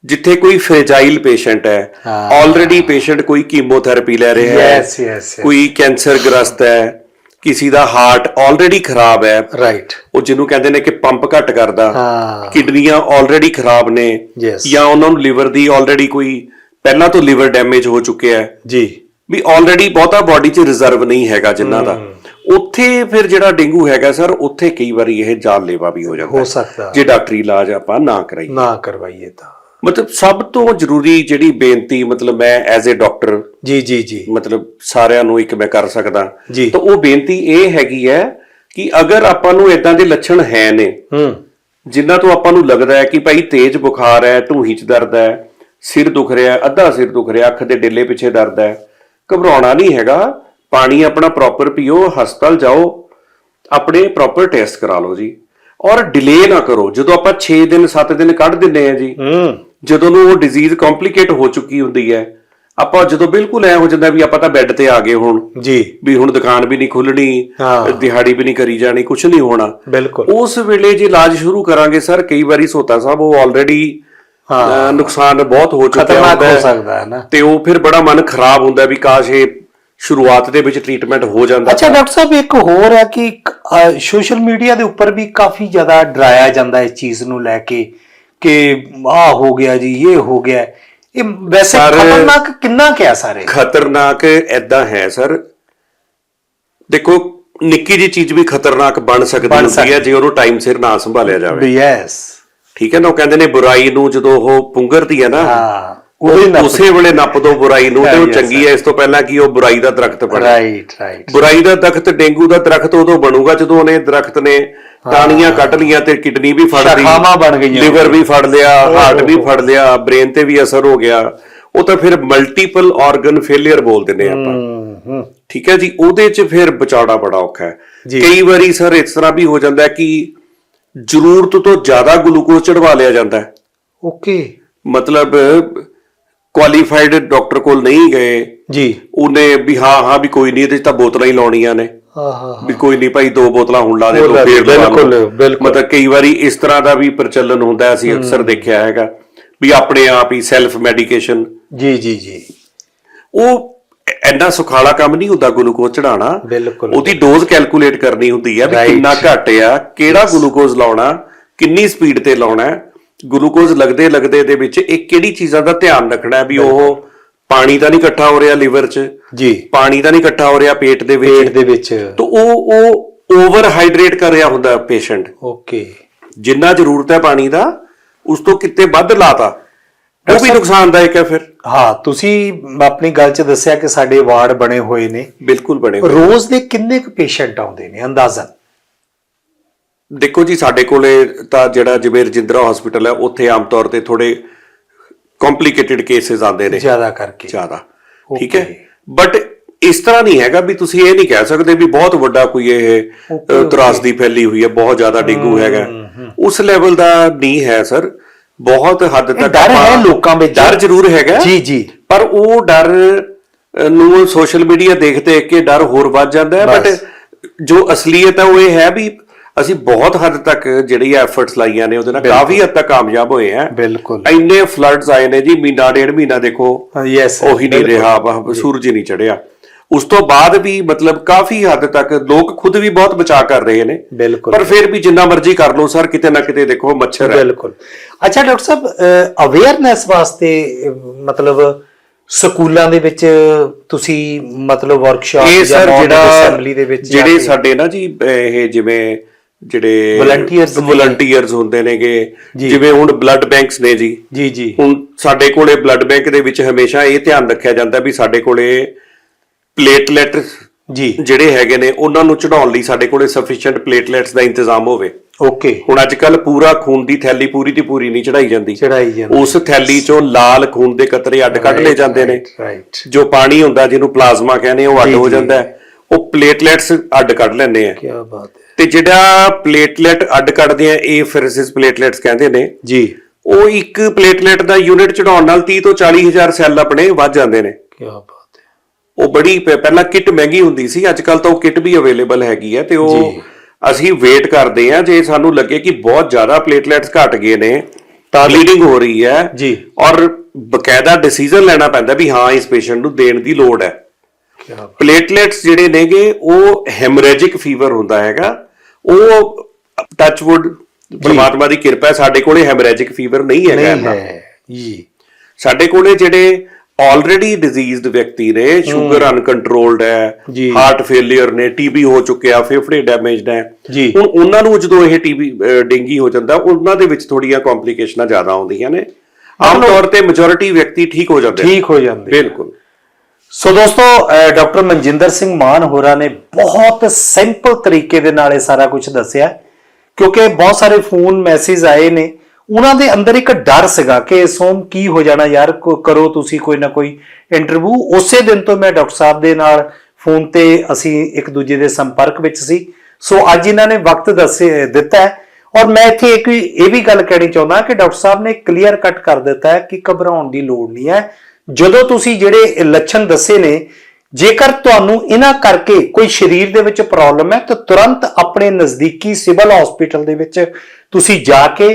ਜਿੱਥੇ ਕੋਈ ਫ੍ਰੇਜਾਈਲ ਪੇਸ਼ੈਂਟ ਹੈ। ਆਲਰੇਡੀ ਪੇਸ਼ੈਂਟ ਕੋਈ ਕੀਮੋਥੈਰੇਪੀ ਲੈ ਰਿਹਾ ਹੈ ਯੈਸ ਯੈਸ ਕੋਈ ਕੈਂਸਰ ਗ੍ਰਸਤ ਹੈ ਕਿਸੇ ਦਾ ਹਾਰਟ ਆਲਰੇਡੀ ਖਰਾਬ ਹੈ ਰਾਈਟ ਉਹ ਜਿਹਨੂੰ ਕਹਿੰਦੇ ਨੇ ਕਿ ਪੰਪ ਘੱਟ ਕਰਦਾ ਹਾਂ। ਕਿਡਨੀਆਂ ਆਲਰੇਡੀ ਖਰਾਬ ਨੇ. ਜਾਂ ਉਹਨਾਂ ਨੂੰ ਲਿਵਰ ਦੀ ਆਲਰੇਡੀ ਕੋਈ ਪਹਿਲਾਂ ਤੋਂ ਲਿਵਰ ਡੈਮੇਜ ਹੋ ਚੁੱਕਿਆ ਹੈ। ਜੀ। ਵੀ ਆਲਰੇਡੀ ਬਹੁਤਾ ਬਾਡੀ 'ਚ ਰਿਜ਼ਰਵ ਨਹੀਂ ਹੈਗਾ ਜਿਨ੍ਹਾਂ ਦਾ। ਉੱਥੇ ਫਿਰ ਜਿਹੜਾ ਡੇਂਗੂ ਹੈਗਾ ਸਰ ਉੱਥੇ ਕਈ ਵਾਰੀ ਇਹ ਜਾਨਲੇਵਾ ਵੀ ਹੋ ਜਾਂਦਾ ਹੈ, ਸਕਦਾ। ਜੇ ਡਾਕਟਰੀ ਇਲਾਜ ਆਪਾਂ ਨਾ ਕਰਾਈਏ। ਨਾ ਕਰਵਾਈਏ ਤਾਂ। ਮਤਲਬ ਸਭ ਤੋਂ ਜ਼ਰੂਰੀ ਜਿਹੜੀ ਬੇਨਤੀ ਮਤਲਬ ਮੈਂ ਐਜ਼ ਅ ਡਾਕਟਰ ਜੀ ਜੀ ਜੀ। ਮਤਲਬ ਸਾਰਿਆਂ ਨੂੰ ਇੱਕ ਮੈਂ ਕਰ ਸਕਦਾ। ਜੀ। ਤਾਂ ਉਹ ਬੇਨਤੀ ਇਹ ਹੈਗੀ ਹੈ ਕਿ ਅਗਰ ਆਪਾਂ ਨੂੰ ਇਦਾਂ ਦੇ ਲੱਛਣ ਹੈ ਨੇ ਹੂੰ। ਜਿਨ੍ਹਾਂ ਤੋਂ ਆਪਾਂ ਨੂੰ ਲੱਗਦਾ ਹੈ ਕਿ ਭਾਈ ਤੇਜ਼ ਬੁਖਾਰ ਹੈ ਢੂਹੀ 'ਚ ਦਰਦ ਹੈ ਸਿਰ ਦੁਖ ਰਿਹਾ ਹੈ, ਅੱਧਾ ਸਿਰ ਦੁਖ ਰਿਹਾ ਅੱਖ ਦੇ ਡੇਲੇ ਪਿੱਛੇ ਦਰਦ ਹੈ ਘਬਰਾਉਣਾ ਨਹੀਂ ਹੈਗਾ। ਪਾਣੀ ਆਪਣਾ ਪ੍ਰੋਪਰ ਪੀਓ ਹਸਪਤਾਲ ਜਾਓ ਆਪਣੇ ਪ੍ਰੋਪਰ ਟੈਸਟ ਕਰਾ ਲਓ ਜੀ। ਔਰ ਡਿਲੇ ਨਾ ਕਰੋ। ਜਦੋਂ ਆਪਾਂ 6 ਦਿਨ 7 ਦਿਨ ਕੱਢ ਦਿੰਦੇ ਆ ਜੀ ਹੂੰ। ਜਦੋਂ ਨੂੰ ਉਹ ਡਿਜ਼ੀਜ਼ ਕੰਪਲਿਕੇਟ ਹੋ ਚੁੱਕੀ ਹੁੰਦੀ ਹੈ ਆਪਾਂ ਜਦੋਂ ਬਿਲਕੁਲ ਐ ਹੋ ਜਾਂਦਾ ਵੀ ਆਪਾਂ ਤਾਂ ਬੈੱਡ ਤੇ ਆ ਗਏ ਹੁਣ ਜੀ। ਵੀ ਹੁਣ ਦੁਕਾਨ ਵੀ ਨਹੀਂ ਖੁੱਲਣੀ। ਦਿਹਾੜੀ ਵੀ ਨਹੀਂ ਕਰੀ ਜਾਣੀ ਕੁਝ ਨਹੀਂ ਹੋਣਾ। ਬਿਲਕੁਲ। ਉਸ ਵੇਲੇ ਜੇ ਇਲਾਜ ਸ਼ੁਰੂ ਕਰਾਂਗੇ ਸਰ ਕਈ ਵਾਰੀ ਸੋਤਾ ਸਾਹਿਬ ਉਹ ਆਲਰੇਡੀ ਹਾਂ। ਨੁਕਸਾਨ ਬਹੁਤ ਹੋ ਚੁੱਕਿਆ ਖਤਰਨਾਕ ਹੁੰਦਾ ਹੋ। ਹੈ ਸਕਦਾ ਹੈ ਨਾ। ਤੇ ਉਹ ਫਿਰ ਬੜਾ ਮਨ ਖਰਾਬ ਹੁੰਦਾ ਵੀ ਕਾਸ਼ ਇਹ ਸ਼ੁਰੂਆਤ ਦੇ ਵਿੱਚ ਟ੍ਰੀਟਮੈਂਟ ਹੋ ਜਾਂਦਾ। ਅੱਛਾ ਡਾਕਟਰ ਸਾਹਿਬ ਇੱਕ ਹੋਰ ਹੈ ਕਿ ਸੋਸ਼ਲ ਮੀਡੀਆ ਦੇ ਉੱਪਰ ਵੀ ਕਾਫੀ ਜ਼ਿਆਦਾ ਡਰਾਇਆ ਜਾਂਦਾ ਇਸ ਚੀਜ਼ ਨੂੰ ਲੈ ਕੇ। ਕਿ ਆ ਹੋ ਗਿਆ ਜੀ ਇਹ ਹੋ ਗਿਆ। ਇਹ ਵੈਸੇ ਪਰ- ਖਤਰਨਾਕ ਕਿੰਨਾ ਕਿਆ ਸਾਰੇ? ਖਤਰਨਾਕ ਐਦਾਂ ਹੈ ਸਰ। ਦੇਖੋ ਨਿੱਕੀ ਜੀ ਚੀਜ਼ ਵੀ ਖਤਰਨਾਕ ਬਣ ਸਕਦੀ ਬਣ ਹੁੰਦੀ ਹੈ ਜੇ ਉਹਨੂੰ ਟਾਈਮ ਸਿਰ ਨਾ ਸੰਭਾਲਿਆ ਜਾਵੇ। ਯੈਸ ਠੀਕ ਹੈ ਨਾ ਉਹ ਕਹਿੰਦੇ ਨੇ ਬੁਰਾਈ ਨੂੰ ਜਦੋਂ ਉਹ ਪੁੰਗਰਦੀ ਹੈ ਨਾ ਹਾਂ। ਉਹਦੇ ਨਾਲ ਉਸੇ ਵੇਲੇ ਨੱਪ ਦੋ ਬੁਰਾਈ ਨੂੰ ਤੇ ਉਹ ਚੰਗੀ ਹੈ ਇਸ ਤੋਂ ਪਹਿਲਾਂ ਕਿ ਉਹ ਬੁਰਾਈ ਦਾ ਦਰਖਤ ਬਣੇ। ਰਾਈਟ ਰਾਈਟ ਬੁਰਾਈ ਦਾ ਦਰਖਤ ਡੇਂਗੂ ਦਾ ਦਰਖਤ ਉਦੋਂ ਬਣੂਗਾ ਜਦੋਂ ਉਹਨੇ ਦਰਖਤ ਨੇ ਟਾਹਣੀਆਂ ਕੱਢ ਲੀਆਂ ਤੇ ਕਿਡਨੀ ਵੀ ਫੜ ਲਈ ਸ਼ਾਖਾਵਾਂ ਬਣ ਗਈਆਂ। ਲਿਵਰ ਵੀ ਫੜ ਲਿਆ ਹਾਰਟ ਵੀ। ਫੜ ਲਿਆ ਬ੍ਰੇਨ ਤੇ ਵੀ ਅਸਰ ਹੋ ਗਿਆ। ਉਹ ਤਾਂ ਫਿਰ ਮਲਟੀਪਲ ਆਰਗਨ ਫੇਲਿਅਰ ਬੋਲਦੇ ਨੇ ਆਪਾਂ। ਹੂੰ ਹੂੰ। ਠੀਕ ਹੈ ਜੀ? ਉਹਦੇ 'ਚ ਫਿਰ ਬਚਾਉਣਾ ਬੜਾ ਔਖਾ ਹੈ। ਕਈ ਵਾਰੀ ਸਰ ਇਸ ਤਰ੍ਹਾਂ ਵੀ ਹੋ ਜਾਂਦਾ ਕਿ ਜ਼ਰੂਰਤ ਤੋਂ ਜ਼ਿਆਦਾ ਗਲੂਕੋਜ਼ ਚੜਵਾ ਲਿਆ ਜਾਂਦਾ ਹੈ। ਓਕੇ। ਮਤਲਬ ਕੁਆਲੀਫਾਈਡ ਡਾਕਟਰ ਕੋਲ ਨਹੀਂ ਗਏ। ਜੀ। ਉਹਨੇ ਵੀ ਹਾਂ ਹਾਂ ਵੀ ਕੋਈ ਨਹੀਂ ਇਹਦੇ 'ਚ ਤਾਂ ਬੋਤਲਾਂ ਹੀ ਲਾਉਣੀਆਂ ਨੇ। ਹਾਂ ਹਾਂ ਵੀ ਕੋਈ ਨਹੀਂ ਭਾਈ ਦੋ ਬੋਤਲਾਂ ਹੁਣ ਲਾ ਦੇ ਦੋ ਲਾ ਫੇਰ ਲਓ। ਬਿਲਕੁਲ, ਬਿਲਕੁਲ। ਮਤਲਬ ਕਈ ਵਾਰੀ ਇਸ ਤਰ੍ਹਾਂ ਦਾ ਵੀ ਪ੍ਰਚਲਨ ਹੁੰਦਾ ਹੈ, ਅਸੀਂ ਅਕਸਰ ਦੇਖਿਆ ਹੈਗਾ ਵੀ ਆਪਣੇ ਆਪ ਹੀ ਸੈਲਫ ਮੈਡੀਕੇਸ਼ਨ ਜੀ ਜੀ ਜੀ। ਉਹ ਐਨਾ ਸੁਖਾਲਾ ਕੰਮ ਨਹੀਂ ਹੁੰਦਾ ਗਲੂਕੋਜ਼ ਚੜਾਉਣਾ ਬਿਲਕੁਲ। ਉਹਦੀ ਡੋਜ਼ ਕੈਲਕੂਲੇਟ ਕਰਨੀ ਹੁੰਦੀ ਹੈ ਵੀ Right. ਕਿੰਨਾ ਘੱਟ ਆ ਕਿਹੜਾ ਗਲੂਕੋਜ਼ ਲਾਉਣਾ ਕਿੰਨੀ ਸਪੀਡ ਤੇ ਲਾਉਣਾ ਹੈ। ਗਲੂਕੋਜ਼ ਲੱਗਦੇ ਲੱਗਦੇ ਦੇ ਵਿੱਚ ਇਹ ਕਿਹੜੀ ਚੀਜ਼ਾਂ ਦਾ ਧਿਆਨ ਰੱਖਣਾ ਹੈ ਵੀ ਉਹ ਪਾਣੀ ਤਾਂ ਨਹੀਂ ਇਕੱਠਾ ਹੋ ਰਿਹਾ ਲਿਵਰ 'ਚ? ਜੀ। ਪਾਣੀ ਤਾਂ ਨਹੀਂ ਇਕੱਠਾ ਹੋ ਰਿਹਾ ਪੇਟ ਦੇ ਵਿੱਚ? ਪੇਟ ਦੇ ਵਿੱਚ। ਤਾਂ ਉਹ ਉਹ ਓਵਰ ਹਾਈਡਰੇਟ ਕਰ ਰਿਹਾ ਹੁੰਦਾ ਪੇਸ਼ੈਂਟ। ਓਕੇ। ਜਿੰਨਾ ਜ਼ਰੂਰਤ ਹੈ ਪਾਣੀ ਦਾ ਉਸ ਤੋਂ ਕਿਤੇ ਵੱਧ ਲਾਤਾ। ਉਹ ਵੀ ਨੁਕਸਾਨਦਾਇਕ ਹੈ ਫਿਰ। ਹਾਂ ਤੁਸੀਂ ਆਪਣੀ ਗੱਲ 'ਚ ਦੱਸਿਆ ਕਿ ਸਾਡੇ ਵਾਰਡ ਬਣੇ ਹੋਏ ਨੇ। ਬਿਲਕੁਲ ਬਣੇ ਹੋਏ। ਰੋਜ਼ ਦੇ ਕਿੰਨੇ ਕੁ ਪੇਸ਼ੈਂਟ ਆਉਂਦੇ ਨੇ ਅੰਦਾਜ਼ਨ? ਦੇਖੋ ਜੀ ਸਾਡੇ ਕੋਲੇ ਤਾਂ ਜਿਹੜਾ ਜਿਵੇਂ ਰਜਿੰਦਰਾ ਹਸਪੀਟਲ ਹੈ ਉੱਥੇ ਆਮ ਤੌਰ ਤੇ ਥੋੜੇ ਕੰਪਲਿਕੇਟਿਡ ਕੇਸਿਸ ਆਉਂਦੇ ਨੇ। ਜ਼ਿਆਦਾ ਕਰਕੇ। ਜ਼ਿਆਦਾ। ਠੀਕ ਹੈ. ਬਟ ਇਸ ਤਰ੍ਹਾਂ ਨਹੀਂ ਹੈਗਾ ਵੀ ਤੁਸੀਂ ਇਹ ਨਹੀਂ ਕਹਿ ਸਕਦੇ ਵੀ ਬਹੁਤ ਵੱਡਾ ਕੋਈ ਇਹ ਤਰਾਸਦੀ ਫੈਲੀ ਹੋਈ ਹੈ ਬਹੁਤ ਜ਼ਿਆਦਾ ਡੇਂਗੂ ਹੈਗਾ। ਉਸ ਲੈਵਲ ਦਾ ਨਹੀਂ ਹੈ ਸਰ ਬਹੁਤ ਹੱਦ ਤੱਕ ਡਰ ਹੈ ਲੋਕਾਂ ਵਿੱਚ। ਡਰ ਜ਼ਰੂਰ ਹੈਗਾ। ਜੀ, ਜੀ। ਪਰ ਉਹ ਡਰ ਨੂੰ ਸੋਸ਼ਲ ਮੀਡੀਆ ਦੇਖ ਦੇਖ ਕੇ ਡਰ ਹੋਰ ਵੱਧ ਜਾਂਦਾ ਹੈ। ਬਟ। ਜੋ ਅਸਲੀਅਤ ਹੈ ਉਹ ਇਹ ਹੈ ਵੀ ਅਸੀਂ ਬਹੁਤ ਹੱਦ ਤੱਕ ਜਿਹੜੀ ਐਫਰਟਸ ਲਾਈਆਂ ਨੇ ਉਹਦੇ ਨਾਲ ਕਾਫੀ ਹੱਦ ਤੱਕ ਕਾਮਯਾਬ ਹੋਏ ਆ। ਬਿਲਕੁਲ। ਇੰਨੇ ਫਲੱਡਸ ਆਏ ਨੇ ਜੀ ਮਹੀਨਾ ਡੇਢ ਮਹੀਨਾ ਦੇਖੋ ਯੈਸ ਉਹੀ ਨਹੀਂ ਰਿਹਾ ਸੂਰਜ ਨਹੀਂ ਚੜਿਆ। ਉਸ ਤੋਂ ਬਾਅਦ ਵੀ ਮਤਲਬ ਕਾਫੀ ਹੱਦ ਤੱਕ ਲੋਕ ਖੁਦ ਵੀ ਬਹੁਤ ਬਚਾਅ ਕਰ ਰਹੇ ਨੇ। ਬਿਲਕੁਲ। ਪਰ ਫਿਰ ਵੀ ਜਿੰਨਾ ਮਰਜ਼ੀ ਕਰ ਲਓ ਸਰ ਕਿਤੇ ਨਾ ਕਿਤੇ ਦੇਖੋ ਮੱਛਰ ਹੈ ਬਿਲਕੁਲ। ਅੱਛਾ ਡਾਕਟਰ ਸਾਹਿਬ ਅਵੇਅਰਨੈਸ ਵਾਸਤੇ ਮਤਲਬ ਸਕੂਲਾਂ ਦੇ ਵਿੱਚ ਤੁਸੀਂ ਮਤਲਬ ਵਰਕਸ਼ਾਪ ਜਿਹੜਾ ਅਸੈਂਬਲੀ ਦੇ ਵਿੱਚ ਜਾ ਜਿਹੜੇ ਸਾਡੇ ਨਾ ਜੀ ਇਹ ਜਿਵੇਂ ਜਿਹੜੇ ਨੇ। ਵਲੰਟੀਅਰਸ ਹੁੰਦੇ ਨੇਗੇ। ਜਿਵੇਂ ਹੁਣ ਬਲੱਡ ਬੈਂਕਸ ਨੇ ਜੀ। ਜੀ ਜੀ। ਹੁਣ ਸਾਡੇ ਕੋਲੇ ਬਲੱਡ ਬੈਂਕ ਦੇ ਵਿੱਚ ਹਮੇਸ਼ਾ ਇਹ ਧਿਆਨ ਰੱਖਿਆ ਜਾਂਦਾ ਵੀ ਸਾਡੇ ਕੋਲੇ ਪਲੇਟਲੈਟ ਜੀ। ਜਿਹੜੇ ਹੈਗੇ ਨੇ ਉਹਨਾਂ ਨੂੰ ਚੜਾਉਣ ਲਈ ਸਾਡੇ ਕੋਲੇ ਸਫੀਸ਼ੀਐਂਟ ਪਲੇਟਲੈਟਸ ਦਾ ਇੰਤਜ਼ਾਮ ਹੋਵੇ। ਓਕੇ। ਹੁਣ ਅੱਜ ਕੱਲ ਪੂਰਾ ਖੂਨ ਦੀ ਥੈਲੀ ਪੂਰੀ ਦੀ ਪੂਰੀ ਨਹੀਂ ਚੜਾਈ ਜਾਂਦੀ। ਚੜਾਈ ਜਾਂਦੀ। ਉਸ ਥੈਲੀ ਚੋਂ ਲਾਲ ਖੂਨ ਦੇ ਕਤਰੇ ਅੱਡ ਕੱਢ ਲਏ ਜਾਂਦੇ ਨੇ। ਰਾਈਟ ਜੋ ਪਾਣੀ ਹੁੰਦਾ ਜਿਹਨੂੰ ਪਲਾਜ਼ਮਾ ਕਹਿੰਦੇ ਉਹ ਅੱਡ ਹੋ। ਜਾਂਦਾ ਉਹ ਪਲੇਟਲੈਟਸ ਅੱਡ ਕੱਢ ਲੈਂਦੇ ਆ। ਕੀ ਬਾਤ ਤੇ ਜਿਹੜਾ ਪਲੇਟਲੈਟ ਅੱਡ ਕੱਢਦੇ ਆ ਇਹ ਫੈਰਿਸਿਸ ਪਲੇਟਲੈਟਸ ਕਹਿੰਦੇ ਨੇ ਜੀ। ਉਹ ਇੱਕ ਪਲੇਟਲੈਟ ਦਾ ਯੂਨਿਟ ਚੜਾਉਣ ਨਾਲ 30 ਤੋਂ 40 ਹਜ਼ਾਰ ਸੈੱਲ ਆਪਣੇ ਵੱਧ ਜਾਂਦੇ ਨੇ। ਕੀ ਬਾਤ ਹੈ। ਉਹ ਬੜੀ ਪਹਿਲਾਂ ਕਿਟ ਮਹਿੰਗੀ ਹੁੰਦੀ ਸੀ ਅੱਜ ਕੱਲ ਤਾਂ ਉਹ ਕਿਟ ਵੀ ਅਵੇਲੇਬਲ ਹੈਗੀ ਹੈ ਤੇ ਉਹ। ਅਸੀਂ ਵੇਟ ਕਰਦੇ ਆ ਜੇ ਸਾਨੂੰ ਲੱਗੇ ਕਿ ਬਹੁਤ ਜ਼ਿਆਦਾ ਪਲੇਟਲੈਟਸ ਘਟ ਗਏ ਨੇ ਤਾਂ ਬਲੀਡਿੰਗ ਹੋ ਰਹੀ ਹੈ ਜੀ। ਔਰ ਬਕਾਇਦਾ ਡਿਸੀਜਨ ਲੈਣਾ ਪੈਂਦਾ ਵੀ ਹਾਂ ਇਸ ਪੇਸ਼ੈਂਟ ਨੂੰ ਦੇਣ ਦੀ ਲੋੜ ਹੈ। ਪਲੇਟਲੈਟਸ ਜਿਹੜੇ ਨੇਗੇ ਉਹ ਹੈਮਰੇਜਿਕ ਫੀਵਰ ਹੁੰਦਾ ਹੈਗਾ। ਉਹ ਟੱਚਵੁੱਡ ਪਰਮਾਤਮਾ ਦੀ ਕਿਰਪਾ ਹੈ ਸਾਡੇ ਕੋਲੇ ਹੈਮਰੇਜਿਕ ਫੀਵਰ ਨਹੀਂ ਹੈਗਾ ਨਹੀਂ ਇੰਨਾ। ਹੈ ਜੀ। ਸਾਡੇ ਕੋਲੇ ਜਿਹੜੇ ਆਲਰੇਡੀ ਡਿਜ਼ੀਜ਼ਡ ਵਿਅਕਤੀ ਨੇ ਸ਼ੂਗਰ ਅਨਕੰਟਰੋਲਡ ਹੈ। ਹਾਰਟ ਫੇਲਿਅਰ ਨੇ ਟੀਬੀ ਹੋ ਚੁੱਕਿਆ ਫੇਫੜੇ ਡੈਮੇਜਡ ਹੈ। ਹੁਣ ਉਹਨਾਂ ਨੂੰ ਜਦੋਂ ਇਹ ਟੀਬੀ ਡੇਂਗੀ ਹੋ ਜਾਂਦਾ ਉਹਨਾਂ ਦੇ ਵਿੱਚ ਥੋੜੀਆਂ ਕੰਪਲਿਕੇਸ਼ਨਾਂ ਜ਼ਿਆਦਾ ਆਉਂਦੀਆਂ ਨੇ। ਆਮ ਤੌਰ ਤੇ ਮੈਜੋਰਿਟੀ ਵਿਅਕਤੀ ਠੀਕ ਹੋ ਜਾਂਦੇ। ਠੀਕ ਹੋ ਜਾਂਦੇ ਬਿਲਕੁਲ। ਸੋ ਦੋਸਤੋ ਡਾਕਟਰ ਮਨਜਿੰਦਰ ਸਿੰਘ ਮਾਨ ਹੋਰਾਂ ਨੇ ਬਹੁਤ ਸਿੰਪਲ ਤਰੀਕੇ ਦੇ ਨਾਲ ਇਹ ਸਾਰਾ ਕੁਝ ਦੱਸਿਆ ਕਿਉਂਕਿ ਬਹੁਤ ਸਾਰੇ ਫੋਨ ਮੈਸੇਜ ਆਏ ਨੇ ਉਹਨਾਂ ਦੇ ਅੰਦਰ ਇੱਕ ਡਰ ਸੀਗਾ ਕਿ ਸੋਮ ਕੀ ਹੋ ਜਾਣਾ ਯਾਰ ਕਰੋ ਤੁਸੀਂ ਕੋਈ ਨਾ ਕੋਈ ਇੰਟਰਵਿਊ ਉਸੇ ਦਿਨ ਤੋਂ ਮੈਂ ਡਾਕਟਰ ਸਾਹਿਬ ਦੇ ਨਾਲ ਫੋਨ ਤੇ ਅਸੀਂ ਇੱਕ ਦੂਜੇ ਦੇ ਸੰਪਰਕ ਵਿੱਚ ਸੀ ਸੋ ਅੱਜ ਇਹਨਾਂ ਨੇ ਵਕਤ ਦੱਸੇ ਦਿੱਤਾ ਔਰ ਮੈਂ ਇੱਥੇ ਇੱਕ ਇਹ ਵੀ ਗੱਲ ਕਹਿਣੀ ਚਾਹੁੰਦਾ ਕਿ ਡਾਕਟਰ ਸਾਹਿਬ ਨੇ ਕਲੀਅਰ ਕੱਟ ਕਰ ਦਿੱਤਾ ਹੈ ਕਿ ਘਬਰਾਉਣ ਦੀ ਲੋੜ ਨਹੀਂ ਹੈ ਜਦੋਂ ਤੁਸੀਂ ਜਿਹੜੇ ਲੱਛਣ ਦੱਸੇ ਨੇ, ਜੇਕਰ ਤੁਹਾਨੂੰ ਇਹਨਾਂ ਕਰਕੇ ਕੋਈ ਸਰੀਰ ਦੇ ਵਿੱਚ ਪ੍ਰੋਬਲਮ ਹੈ, ਤਾਂ ਤੁਰੰਤ ਆਪਣੇ ਨਜ਼ਦੀਕੀ ਸਿਵਲ ਹਸਪੀਟਲ ਦੇ ਵਿੱਚ ਤੁਸੀਂ ਜਾ ਕੇ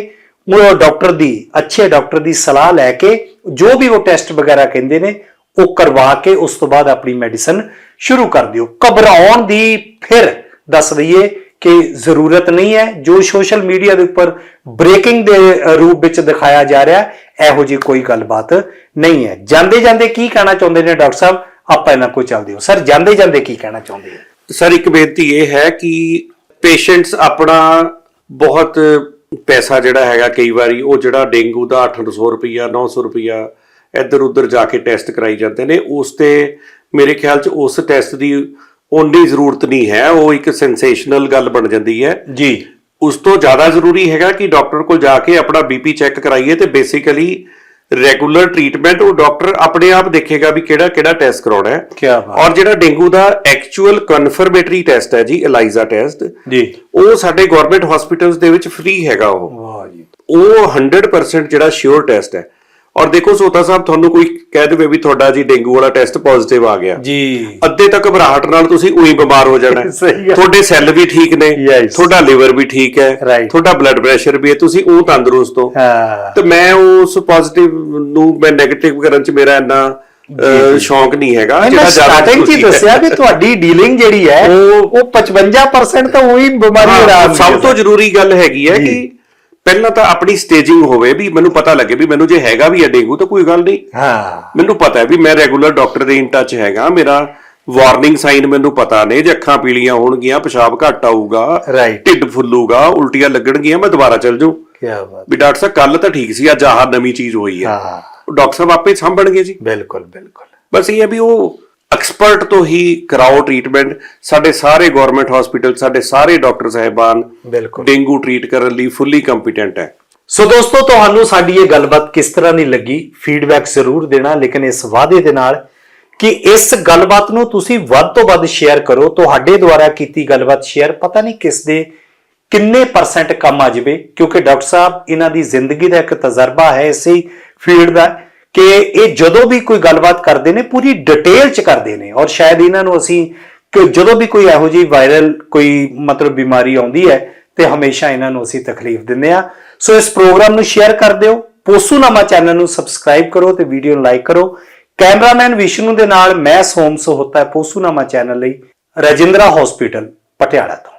ਉਹ ਡਾਕਟਰ ਦੀ, ਅੱਛੇ ਡਾਕਟਰ ਦੀ ਸਲਾਹ ਲੈ ਕੇ, ਜੋ ਵੀ ਉਹ ਟੈਸਟ ਵਗੈਰਾ ਕਹਿੰਦੇ ਨੇ, ਉਹ ਕਰਵਾ ਕੇ ਉਸ ਤੋਂ ਬਾਅਦ ਆਪਣੀ ਮੈਡੀਸਨ ਸ਼ੁਰੂ ਕਰ ਦਿਓ। ਘਬਰਾਉਣ ਦੀ ਫਿਰ ਦੱਸ ਦਈਏ ਕਿ ਜ਼ਰੂਰਤ ਨਹੀਂ ਹੈ ਜੋ ਸੋਸ਼ਲ ਮੀਡੀਆ ਦੇ ਉੱਪਰ ਬ੍ਰੇਕਿੰਗ ਦੇ ਰੂਪ ਵਿੱਚ ਦਿਖਾਇਆ ਜਾ ਰਿਹਾ ਹੈ, ਇਹੋ ਜੀ ਕੋਈ ਗੱਲਬਾਤ ਨਹੀਂ ਹੈ। ਜਾਂਦੇ ਜਾਂਦੇ ਕੀ ਕਹਿਣਾ ਚਾਹੁੰਦੇ ਨੇ ਡਾਕਟਰ ਸਾਹਿਬ? ਆਪਾਂ ਇਹਨਾਂ ਕੋਲ ਚੱਲਦੇ ਹਾਂ। ਸਰ ਜਾਂਦੇ ਜਾਂਦੇ ਕੀ ਕਹਿਣਾ ਚਾਹੁੰਦੇ ਹੋ? ਸਰ ਇੱਕ ਬੇਨਤੀ ਇਹ ਹੈ ਕਿ ਪੇਸ਼ੈਂਟਸ ਆਪਣਾ ਬਹੁਤ ਪੈਸਾ ਜਿਹੜਾ ਹੈਗਾ ਕਈ ਵਾਰੀ ਉਹ ਜਿਹੜਾ ਡੇਂਗੂ ਦਾ 800 ਰੁਪਈਆ 900 ਰੁਪਈਆ ਇੱਧਰ ਉੱਧਰ ਜਾ ਕੇ ਟੈਸਟ ਕਰਾਈ ਜਾਂਦੇ ਨੇ। ਉਸ ਤੇ ਮੇਰੇ ਖਿਆਲ 'ਚ ਉਸ ਟੈਸਟ ਦੀ ਓਨੀ ਜ਼ਰੂਰਤ ਨਹੀਂ ਹੈ ਉਹ ਇੱਕ ਸੈਂਸੇਸ਼ਨਲ ਗੱਲ ਬਣ ਜਾਂਦੀ ਹੈ। ਜੀ। ਉਸ ਤੋਂ ਜ਼ਿਆਦਾ ਜ਼ਰੂਰੀ ਹੈਗਾ ਕਿ ਡਾਕਟਰ ਕੋਲ ਜਾ ਕੇ ਆਪਣਾ ਬੀਪੀ ਚੈੱਕ ਕਰਾਈਏ ਤੇ ਬੇਸਿਕਲੀ ਰੈਗੂਲਰ ਟ੍ਰੀਟਮੈਂਟ ਉਹ ਡਾਕਟਰ ਆਪਣੇ ਆਪ ਦੇਖੇਗਾ ਵੀ ਕਿਹੜਾ ਕਿਹੜਾ ਟੈਸਟ ਕਰਾਉਣਾ ਹੈ। ਕੀ ਬਾਤ। ਔਰ ਜਿਹੜਾ ਡੇਂਗੂ ਦਾ ਐਕਚੁਅਲ ਕਨਫਰਮੇਟਰੀ ਟੈਸਟ ਹੈ ਜੀ ਐਲਾਈਜ਼ਾ ਟੈਸਟ ਜੀ। ਉਹ ਸਾਡੇ ਗਵਰਨਮੈਂਟ ਹਸਪੀਟਲਸ ਦੇ ਵਿੱਚ ਫ੍ਰੀ ਹੈਗਾ ਉਹ। ਵਾਹ ਜੀ। ਉਹ 100% ਜਿਹੜਾ ਸ਼ਿਓਰ ਟੈਸਟ ਹੈ। ਔਰ ਦੇਖੋ ਸੋਤਾ ਸਾਹਿਬ ਤੁਹਾਨੂੰ ਕੋਈ ਕਹਿ ਦੇਵੇ ਵੀ ਤੁਹਾਡਾ ਜੀ ਡੇਂਗੂ ਵਾਲਾ ਟੈਸਟ ਪੋਜ਼ਿਟਿਵ ਆ ਗਿਆ ਜੀ ਅੱਧੇ ਤੱਕ ਘਬਰਾਹਟ ਨਾਲ ਤੁਸੀਂ ਉਹੀ ਬਿਮਾਰ ਹੋ ਜਾਣਾ। ਤੁਹਾਡੇ ਸੈੱਲ ਵੀ ਠੀਕ ਨੇ. ਤੁਹਾਡਾ ਲਿਵਰ ਵੀ ਠੀਕ ਹੈ. ਤੁਹਾਡਾ ਬਲੱਡ ਪ੍ਰੈਸ਼ਰ ਵੀ ਹੈ ਤੁਸੀਂ ਉਹ ਤੰਦਰੁਸਤ ਹੋ ਹਾਂ ਤੇ ਮੈਂ ਉਸ ਪੋਜ਼ਿਟਿਵ ਨੂੰ ਮੈਂ 네ਗੇਟਿਵ ਕਰਨ ਚ ਮੇਰਾ ਇੰਨਾ ਸ਼ੌਂਕ ਨਹੀਂ ਹੈਗਾ ਮੈਂ ਸਟਾਰਟਿੰਗ 'ਚ। ਦੱਸਿਆ ਵੀ ਤੁਹਾਡੀ ਡੀਲਿੰਗ ਜਿਹੜੀ ਹੈ ਉਹ- ਉਹ 55% ਤਾਂ ਉਹੀ ਬਿਮਾਰੀ ਦੀ ਸਭ ਤੋਂ ਜ਼ਰੂਰੀ ਗੱਲ ਹੈਗੀ ਹੈ। ਕਿ ਪਹਿਲਾਂ ਤਾਂ ਆਪਣੀ ਸਟੇਜਿੰਗ ਹੋਵੇ ਵੀ ਮੈਨੂੰ ਪਤਾ ਲੱਗੇ ਵੀ ਮੈਨੂੰ ਜੇ ਹੈਗਾ ਵੀ ਹੈ ਡੇਂਗੂ ਤਾਂ ਕੋਈ ਗੱਲ ਨਹੀਂ। ਹਾਂ। ਮੈਨੂੰ ਪਤਾ ਹੈ ਵੀ ਮੈਂ ਰੈਗੂਲਰ ਡਾਕਟਰ ਦੇ ਇਨ ਟੱਚ ਹੈਗਾ ਮੇਰਾ ਵਾਰਨਿੰਗ ਸਾਈਨ ਮੈਨੂੰ ਪਤਾ ਨੇ ਜੇ ਅੱਖਾਂ ਪੀਲੀਆਂ ਹੋਣਗੀਆਂ ਪਿਸ਼ਾਬ ਘੱਟ ਆਊਗਾ Right. ਢਿੱਡ ਫੁੱਲੂਗਾ ਉਲਟੀਆਂ ਲੱਗਣਗੀਆਂ ਮੈਂ ਦੁਬਾਰਾ ਚੱਲ ਜਾਊਂ। ਕੀ ਬਾਤ। ਵੀ ਡਾਕਟਰ ਸਾਹਿਬ ਕੱਲ ਤਾਂ ਠੀਕ ਸੀ ਅੱਜ ਆਹ ਨਵੀਂ ਚੀਜ਼ ਹੋਈ ਹੈ। ਹਾਂ। ਡਾਕਟਰ ਸਾਹਿਬ ਆਪੇ ਸਾਂਭਣਗੇ ਜੀ। ਬਿਲਕੁਲ ਬਿਲਕੁਲ। ਬਸ ਇਹ ਹੈ ਵੀ ਉਹ ਐਕਸਪਰਟ ਤੋਂ ਹੀ ਕਰਾਓ ਟ੍ਰੀਟਮੈਂਟ ਸਾਡੇ ਸਾਰੇ ਗਵਰਨਮੈਂਟ ਹਸਪੀਟਲ ਸਾਡੇ ਸਾਰੇ ਡਾਕਟਰ ਸਾਹਿਬਾਨ ਬਿਲਕੁਲ। ਡੇਂਗੂ ਟ੍ਰੀਟ ਕਰਨ ਲਈ ਫੁੱਲੀ ਕੰਪੀਟੈਂਟ ਹੈ। ਸੋ ਦੋਸਤੋ ਤੁਹਾਨੂੰ ਸਾਡੀ ਇਹ ਗੱਲਬਾਤ ਕਿਸ ਤਰ੍ਹਾਂ ਦੀ ਲੱਗੀ? ਫੀਡਬੈਕ ਜ਼ਰੂਰ ਦੇਣਾ ਲੇਕਿਨ ਇਸ ਵਾਅਦੇ ਦੇ ਨਾਲ ਕਿ ਇਸ ਗੱਲਬਾਤ ਨੂੰ ਤੁਸੀਂ ਵੱਧ ਤੋਂ ਵੱਧ ਸ਼ੇਅਰ ਕਰੋ। ਤੁਹਾਡੇ ਦੁਆਰਾ ਕੀਤੀ ਗੱਲਬਾਤ ਸ਼ੇਅਰ ਪਤਾ ਨਹੀਂ ਕਿਸ ਦੇ ਕਿੰਨੇ ਪਰਸੈਂਟ ਕੰਮ ਆ ਜਾਵੇ ਕਿਉਂਕਿ ਡਾਕਟਰ ਸਾਹਿਬ ਇਹਨਾਂ ਦੀ ਜ਼ਿੰਦਗੀ ਦਾ ਇੱਕ ਤਜਰਬਾ ਹੈ ਇਸੇ ਫੀਲਡ ਦਾ ਕਿ ਇਹ ਜਦੋਂ ਵੀ ਕੋਈ ਗੱਲਬਾਤ ਕਰਦੇ ਨੇ, ਪੂਰੀ ਡਿਟੇਲ ਚ ਕਰਦੇ ਨੇ। ਔਰ ਸ਼ਾਇਦ ਇਹਨਾਂ ਨੂੰ ਅਸੀਂ ਕਿ ਜਦੋਂ ਵੀ ਕੋਈ ਇਹੋ ਜਿਹੀ ਵਾਇਰਲ ਕੋਈ ਮਤਲਬ ਬਿਮਾਰੀ ਆਉਂਦੀ ਹੈ, ਤੇ ਹਮੇਸ਼ਾ ਇਹਨਾਂ ਨੂੰ ਅਸੀਂ ਤਕਲੀਫ ਦਿੰਦੇ ਆ ਸੋ ਇਸ ਪ੍ਰੋਗਰਾਮ ਨੂੰ ਸ਼ੇਅਰ ਕਰ ਦਿਓ। ਪੋਸੂਨਾਮਾ ਚੈਨਲ ਨੂੰ ਸਬਸਕ੍ਰਾਈਬ ਕਰੋ ਤੇ ਵੀਡੀਓ ਨੂੰ ਲਾਈਕ ਕਰੋ। ਕੈਮਰਾਮੈਨ ਵਿਸ਼ਨੂੰ ਦੇ ਨਾਲ ਮੈਂ ਸੋਮ ਸੋਹਤਾ ਪੋਸੂਨਾਮਾ ਚੈਨਲ ਲਈ, ਰਜਿੰਦਰਾ ਹਸਪੀਟਲ ਪਟਿਆਲਾ ਤੋਂ।